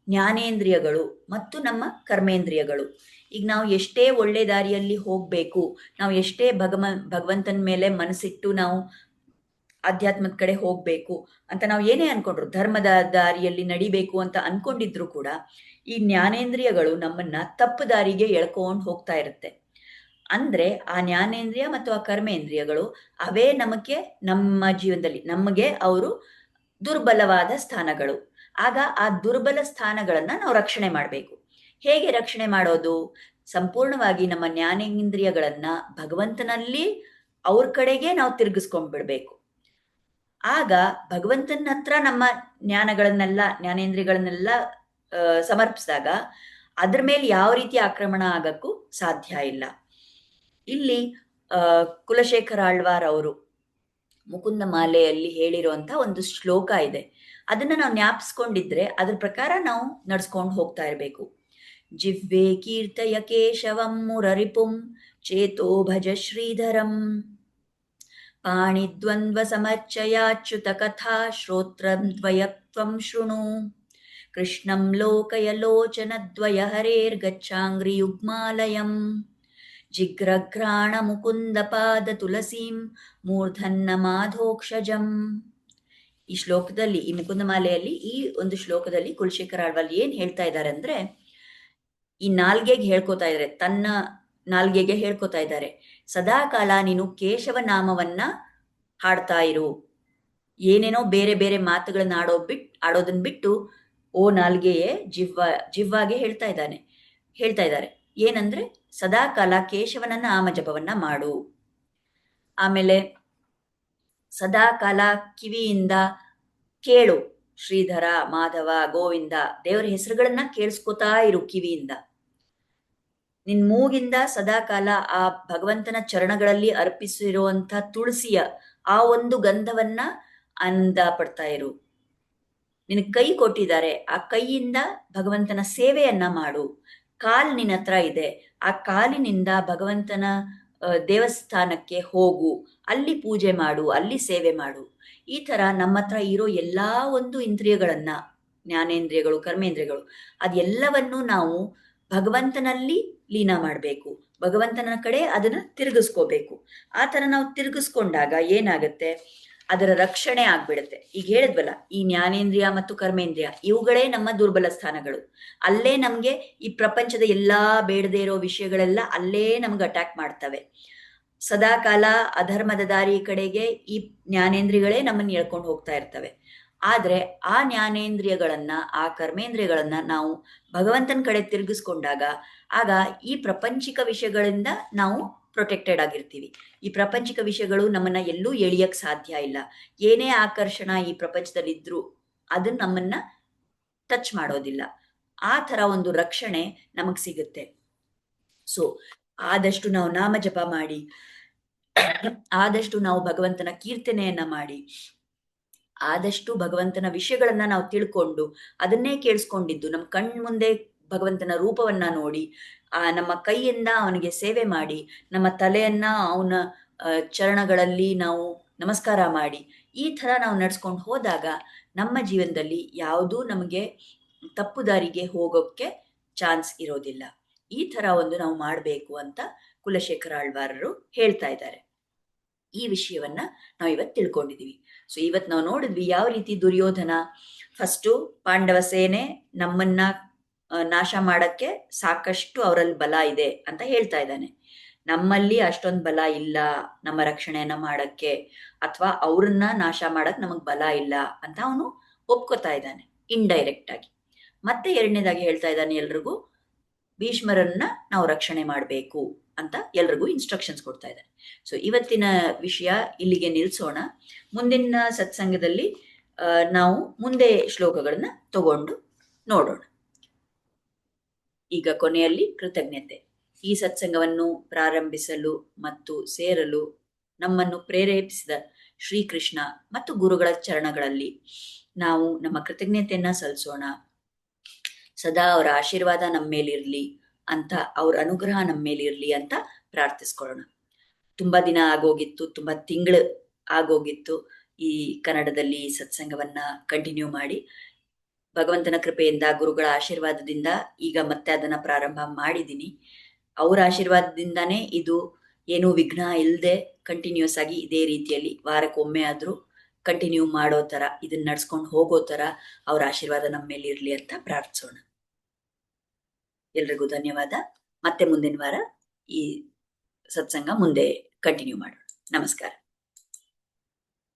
ಜ್ಞಾನೇಂದ್ರಿಯಗಳು ಮತ್ತು ನಮ್ಮ ಕರ್ಮೇಂದ್ರಿಯಗಳು. ಈಗ ನಾವು ಎಷ್ಟೇ ಒಳ್ಳೆ ದಾರಿಯಲ್ಲಿ ಹೋಗಬೇಕು, ನಾವು ಎಷ್ಟೇ ಭಗವ ಭಗವಂತನ ಮೇಲೆ ಮನಸ್ಸಿಟ್ಟು ನಾವು ಆಧ್ಯಾತ್ಮದ ಕಡೆ ಹೋಗ್ಬೇಕು ಅಂತ ನಾವು ಏನೇ ಅನ್ಕೊಂಡ್ರು, ಧರ್ಮದ ದಾರಿಯಲ್ಲಿ ನಡಿಬೇಕು ಅಂತ ಅನ್ಕೊಂಡಿದ್ರು ಕೂಡ ಈ ಜ್ಞಾನೇಂದ್ರಿಯಗಳು ನಮ್ಮನ್ನ ತಪ್ಪು ದಾರಿಗೆ ಎಳ್ಕೊಂಡು ಹೋಗ್ತಾ ಇರುತ್ತೆ. ಅಂದ್ರೆ ಆ ಜ್ಞಾನೇಂದ್ರಿಯ ಮತ್ತು ಆ ಕರ್ಮೇಂದ್ರಿಯಗಳು ಅವೇ ನಮಗೆ ನಮ್ಮ ಜೀವನದಲ್ಲಿ, ನಮಗೆ ಅವರು ದುರ್ಬಲವಾದ ಸ್ಥಾನಗಳು. ಆಗ ಆ ದುರ್ಬಲ ಸ್ಥಾನಗಳನ್ನ ನಾವು ರಕ್ಷಣೆ ಮಾಡಬೇಕು. ಹೇಗೆ ರಕ್ಷಣೆ ಮಾಡೋದು? ಸಂಪೂರ್ಣವಾಗಿ ನಮ್ಮ ಜ್ಞಾನೇಂದ್ರಿಯಗಳನ್ನ ಭಗವಂತನಲ್ಲಿ ಅವ್ರ ಕಡೆಗೆ ನಾವು ತಿರುಗಿಸ್ಕೊಂಡ್ಬಿಡ್ಬೇಕು ಆಗ ಭಗವಂತನ ಹತ್ರ ನಮ್ಮ ಜ್ಞಾನಗಳನ್ನೆಲ್ಲ ಜ್ಞಾನೇಂದ್ರಿಯಗಳನ್ನೆಲ್ಲ ಆ, ಸಮರ್ಪಿಸಿದಾಗ ಅದ್ರ ಮೇಲೆ ಯಾವ ರೀತಿ ಆಕ್ರಮಣ ಆಗಕ್ಕೂ ಸಾಧ್ಯ ಇಲ್ಲ. ಇಲ್ಲಿ ಕುಲಶೇಖರ ಆಳ್ವಾರ್ ಅವರು ಮುಕುಂದ ಮಾಲೆಯಲ್ಲಿ ಹೇಳಿರುವಂತಹ ಒಂದು ಶ್ಲೋಕ ಇದೆ. ಅದನ್ನ ನಾವು ಜ್ಞಾಪಿಸ್ಕೊಂಡಿದ್ರೆ ಅದ್ರ ಪ್ರಕಾರ ನಾವು ನಡ್ಸ್ಕೊಂಡು ಹೋಗ್ತಾ ಇರಬೇಕು. ಜಿಹ್ವೆ ಕೀರ್ತಯ ಕೇಶವಂ ಮುರರಿಪುಂ ಚೇತೋ ಭಜ ಶ್ರೀಧರಂ. ಲೋಕಯ ಲೋಚನದ್ವಯ ಹರೇರ್ಗಚ್ಚಾಂಗ್ರಿಯುಗ್ಮಾಲಯಂ ಜಿಗ್ರಘ್ರಾಣ ಮುಕುಂದ ಪಾದ ತುಳಸೀಂ ಮೂರ್ಧನ್ನ ಮಾಧೋಕ್ಷಜಂ ಈ ಶ್ಲೋಕದಲ್ಲಿ, ಈ ಮುಕುಂದಮಾಲೆಯಲ್ಲಿ, ಈ ಒಂದು ಶ್ಲೋಕದಲ್ಲಿ ಕುಲಶೇಖರ ಆಳ್ವಾಲ್ ಏನ್ ಹೇಳ್ತಾ ಇದ್ದಾರೆ ಅಂದ್ರೆ, ಈ ನಾಲ್ಗೆಗೆ ಹೇಳ್ಕೊತಾ ಇದ್ದಾರೆ ತನ್ನ ನಾಲ್ಗೆಗೆ ಹೇಳ್ಕೊತಾ ಇದ್ದಾರೆ ಸದಾ ಕಾಲ ನೀನು ಕೇಶವ ನಾಮವನ್ನ ಹಾಡ್ತಾ ಇರು. ಏನೇನೋ ಬೇರೆ ಬೇರೆ ಮಾತುಗಳನ್ನ ಆಡೋ ಬಿಟ್ ಆಡೋದನ್ನ ಬಿಟ್ಟು ಓ ನಾಲ್ಗೆಯೇ ಜಿವ್ವ, ಜಿವ್ವಾಗೆ ಹೇಳ್ತಾ ಇದ್ದಾನೆ, ಹೇಳ್ತಾ ಇದ್ದಾರೆ. ಏನಂದ್ರೆ ಸದಾ ಕಾಲ ಕೇಶವನ ನಾಮ ಜಪವನ್ನ ಮಾಡು. ಆಮೇಲೆ ಸದಾ ಕಾಲ ಕಿವಿಯಿಂದ ಕೇಳು, ಶ್ರೀಧರ, ಮಾಧವ, ಗೋವಿಂದ, ದೇವರ ಹೆಸರುಗಳನ್ನ ಕೇಳಿಸ್ಕೊತಾ ಇರು ಕಿವಿಯಿಂದ. ನಿನ್ ಮೂಗಿಂದ ಸದಾಕಾಲ ಆ ಭಗವಂತನ ಚರಣಗಳಲ್ಲಿ ಅರ್ಪಿಸಿರುವಂತ ತುಳಸಿಯ ಆ ಒಂದು ಗಂಧವನ್ನ ಅಂದ ಪಡ್ತಾ ಇರು. ನಿನ್ ಕೈ ಕೊಟ್ಟಿದ್ದಾರೆ, ಆ ಕೈಯಿಂದ ಭಗವಂತನ ಸೇವೆಯನ್ನ ಮಾಡು. ಕಾಲ್ ನಿನ್ನ ಹತ್ರ ಇದೆ, ಆ ಕಾಲಿನಿಂದ ಭಗವಂತನ ದೇವಸ್ಥಾನಕ್ಕೆ ಹೋಗು. ಅಲ್ಲಿ ಪೂಜೆ ಮಾಡು, ಅಲ್ಲಿ ಸೇವೆ ಮಾಡು. ಈ ತರ ನಮ್ಮ ಹತ್ರ ಇರೋ ಎಲ್ಲಾ ಒಂದು ಇಂದ್ರಿಯಗಳನ್ನ, ಜ್ಞಾನೇಂದ್ರಿಯಗಳು, ಕರ್ಮೇಂದ್ರಿಯಗಳು ಅದೆಲ್ಲವನ್ನು ನಾವು ಭಗವಂತನಲ್ಲಿ ಲೀನ ಮಾಡಬೇಕು. ಭಗವಂತನ ಕಡೆ ಅದನ್ನ ತಿರುಗಿಸ್ಕೋಬೇಕು. ಆ ತರ ನಾವು ತಿರುಗಿಸ್ಕೊಂಡಾಗ ಏನಾಗುತ್ತೆ? ಅದರ ರಕ್ಷಣೆ ಆಗ್ಬಿಡುತ್ತೆ. ಈಗ ಹೇಳಿದ್ವಲ್ಲ, ಈ ಜ್ಞಾನೇಂದ್ರಿಯ ಮತ್ತು ಕರ್ಮೇಂದ್ರಿಯ, ಇವುಗಳೇ ನಮ್ಮ ದುರ್ಬಲ ಸ್ಥಾನಗಳು. ಅಲ್ಲೇ ನಮ್ಗೆ ಈ ಪ್ರಪಂಚದ ಎಲ್ಲಾ ಬೇಡದೇ ಇರೋ ವಿಷಯಗಳೆಲ್ಲ ಅಲ್ಲೇ ನಮ್ಗೆ ಅಟ್ಯಾಕ್ ಮಾಡ್ತವೆ. ಸದಾಕಾಲ ಅಧರ್ಮದ ದಾರಿ ಕಡೆಗೆ ಈ ಜ್ಞಾನೇಂದ್ರಿಗಳೇ ನಮ್ಮನ್ನ ಎಳ್ಕೊಂಡು ಹೋಗ್ತಾ ಇರ್ತವೆ. ಆದ್ರೆ ಆ ಜ್ಞಾನೇಂದ್ರಿಯಗಳನ್ನ, ಆ ಕರ್ಮೇಂದ್ರಿಯಗಳನ್ನ ನಾವು ಭಗವಂತನ ಕಡೆ ತಿರುಗಿಸ್ಕೊಂಡಾಗ, ಆಗ ಈ ಪ್ರಪಂಚಿಕ ವಿಷಯಗಳಿಂದ ನಾವು ಪ್ರೊಟೆಕ್ಟೆಡ್ ಆಗಿರ್ತೀವಿ. ಈ ಪ್ರಪಂಚಿಕ ವಿಷಯಗಳು ನಮ್ಮನ್ನ ಎಲ್ಲೂ ಎಳಿಯಕ್ ಸಾಧ್ಯ ಇಲ್ಲ. ಏನೇ ಆಕರ್ಷಣ ಈ ಪ್ರಪಂಚದಲ್ಲಿ ಇದ್ರು ಅದು ನಮ್ಮನ್ನ ಟಚ್ ಮಾಡೋದಿಲ್ಲ. ಆ ತರ ಒಂದು ರಕ್ಷಣೆ ನಮಗ್ ಸಿಗುತ್ತೆ. ಸೊ ಆದಷ್ಟು ನಾವು ನಾಮ ಜಪ ಮಾಡಿ, ಆದಷ್ಟು ನಾವು ಭಗವಂತನ ಕೀರ್ತನೆಯನ್ನ ಮಾಡಿ ಆದಷ್ಟು ಭಗವಂತನ ವಿಷಯಗಳನ್ನ ನಾವು ತಿಳ್ಕೊಂಡು ಅದನ್ನೇ ಕೇಳಿಸ್ಕೊಂಡಿದ್ದು. ನಮ್ಮ ಕಣ್ ಮುಂದೆ ಭಗವಂತನ ರೂಪವನ್ನ ನೋಡಿ, ಆ ನಮ್ಮ ಕೈಯಿಂದ ಅವನಿಗೆ ಸೇವೆ ಮಾಡಿ, ನಮ್ಮ ತಲೆಯನ್ನ ಅವನ ಚರಣಗಳಲ್ಲಿ ನಾವು ನಮಸ್ಕಾರ ಮಾಡಿ, ಈ ತರ ನಾವು ನಡ್ಸ್ಕೊಂಡು ಹೋದಾಗ ನಮ್ಮ ಜೀವನದಲ್ಲಿ ಯಾವುದೂ ನಮಗೆ ತಪ್ಪು ದಾರಿಗೆ ಹೋಗೋಕ್ಕೆ ಚಾನ್ಸ್ ಇರೋದಿಲ್ಲ. ಈ ತರ ಒಂದು ನಾವು ಮಾಡಬೇಕು ಅಂತ ಕುಲಶೇಖರ ಆಳ್ವಾರರು ಹೇಳ್ತಾ ಇದ್ದಾರೆ. ಈ ವಿಷಯವನ್ನ ನಾವು ಇವತ್ತು ತಿಳ್ಕೊಂಡಿದೀವಿ. ಸೊ ಇವತ್ ನಾವು ನೋಡಿದ್ವಿ ಯಾವ ರೀತಿ ದುರ್ಯೋಧನ ಫಸ್ಟು ಪಾಂಡವ ಸೇನೆ ನಮ್ಮನ್ನ ನಾಶ ಮಾಡಕ್ಕೆ ಸಾಕಷ್ಟು ಅವರಲ್ಲಿ ಬಲ ಇದೆ ಅಂತ ಹೇಳ್ತಾ ಇದ್ದಾನೆ. ನಮ್ಮಲ್ಲಿ ಅಷ್ಟೊಂದು ಬಲ ಇಲ್ಲ ನಮ್ಮ ರಕ್ಷಣೆಯನ್ನ ಮಾಡಕ್ಕೆ ಅಥವಾ ಅವ್ರನ್ನ ನಾಶ ಮಾಡಕ್ ನಮಗ್ ಬಲ ಇಲ್ಲ ಅಂತ ಅವನು ಒಪ್ಕೋತಾ ಇದ್ದಾನೆ ಇಂಡೈರೆಕ್ಟ್ ಆಗಿ. ಮತ್ತೆ ಎರಡನೇದಾಗಿ ಹೇಳ್ತಾ ಇದ್ದಾನೆ ಎಲ್ರಿಗೂ ಭೀಷ್ಮರನ್ನ ನಾವು ರಕ್ಷಣೆ ಮಾಡಬೇಕು ಅಂತ ಎಲ್ರಿಗೂ ಇನ್ಸ್ಟ್ರಕ್ಷನ್ಸ್ ಕೊಡ್ತಾ ಇದ್ದಾರೆ. ಸೊ ಇವತ್ತಿನ ವಿಷಯ ಇಲ್ಲಿಗೆ ನಿಲ್ಸೋಣ. ಮುಂದಿನ ಸತ್ಸಂಗದಲ್ಲಿ ನಾವು ಮುಂದೆ ಶ್ಲೋಕಗಳನ್ನ ತಗೊಂಡು ನೋಡೋಣ. ಈಗ ಕೊನೆಯಲ್ಲಿ ಕೃತಜ್ಞತೆ. ಈ ಸತ್ಸಂಗವನ್ನು ಪ್ರಾರಂಭಿಸಲು ಮತ್ತು ಸೇರಲು ನಮ್ಮನ್ನು ಪ್ರೇರೇಪಿಸಿದ ಶ್ರೀಕೃಷ್ಣ ಮತ್ತು ಗುರುಗಳ ಚರಣಗಳಲ್ಲಿ ನಾವು ನಮ್ಮ ಕೃತಜ್ಞತೆಯನ್ನ ಸಲ್ಲಿಸೋಣ. ಸದಾ ಅವರ ಆಶೀರ್ವಾದ ನಮ್ಮ ಮೇಲಿರಲಿ ಅಂತ ಅವ್ರ ಅನುಗ್ರಹ ನಮ್ಮ ಮೇಲಿರಲಿ ಅಂತ ಪ್ರಾರ್ಥಿಸ್ಕೊಳ್ಳೋಣ. ತುಂಬಾ ದಿನ ಆಗೋಗಿತ್ತು, ತುಂಬಾ ತಿಂಗಳು ಆಗೋಗಿತ್ತು ಈ ಕನ್ನಡದಲ್ಲಿ ಸತ್ಸಂಗವನ್ನ ಕಂಟಿನ್ಯೂ ಮಾಡಿ. ಭಗವಂತನ ಕೃಪೆಯಿಂದ, ಗುರುಗಳ ಆಶೀರ್ವಾದದಿಂದ ಈಗ ಮತ್ತೆ ಅದನ್ನ ಪ್ರಾರಂಭ ಮಾಡಿದ್ದೀನಿ ಅವರ ಆಶೀರ್ವಾದದಿಂದಾನೇ ಇದು ಏನೂ ವಿಘ್ನ ಇಲ್ಲದೆ ಕಂಟಿನ್ಯೂಸ್ ಆಗಿ ಇದೇ ರೀತಿಯಲ್ಲಿ ವಾರಕ್ಕೊಮ್ಮೆ ಆದ್ರೂ ಕಂಟಿನ್ಯೂ ಮಾಡೋ ತರ ಇದನ್ನ ನಡ್ಸ್ಕೊಂಡು ಹೋಗೋ ತರ ಅವ್ರ ಆಶೀರ್ವಾದ ನಮ್ಮ ಮೇಲೆ ಇರಲಿ ಅಂತ ಪ್ರಾರ್ಥಿಸೋಣ. ಎಲ್ರಿಗೂ ಧನ್ಯವಾದ. ಮತ್ತೆ ಮುಂದಿನ ವಾರ ಈ ಸತ್ಸಂಗ ಮುಂದೆ ಕಂಟಿನ್ಯೂ ಮಾಡೋಣ. ನಮಸ್ಕಾರ.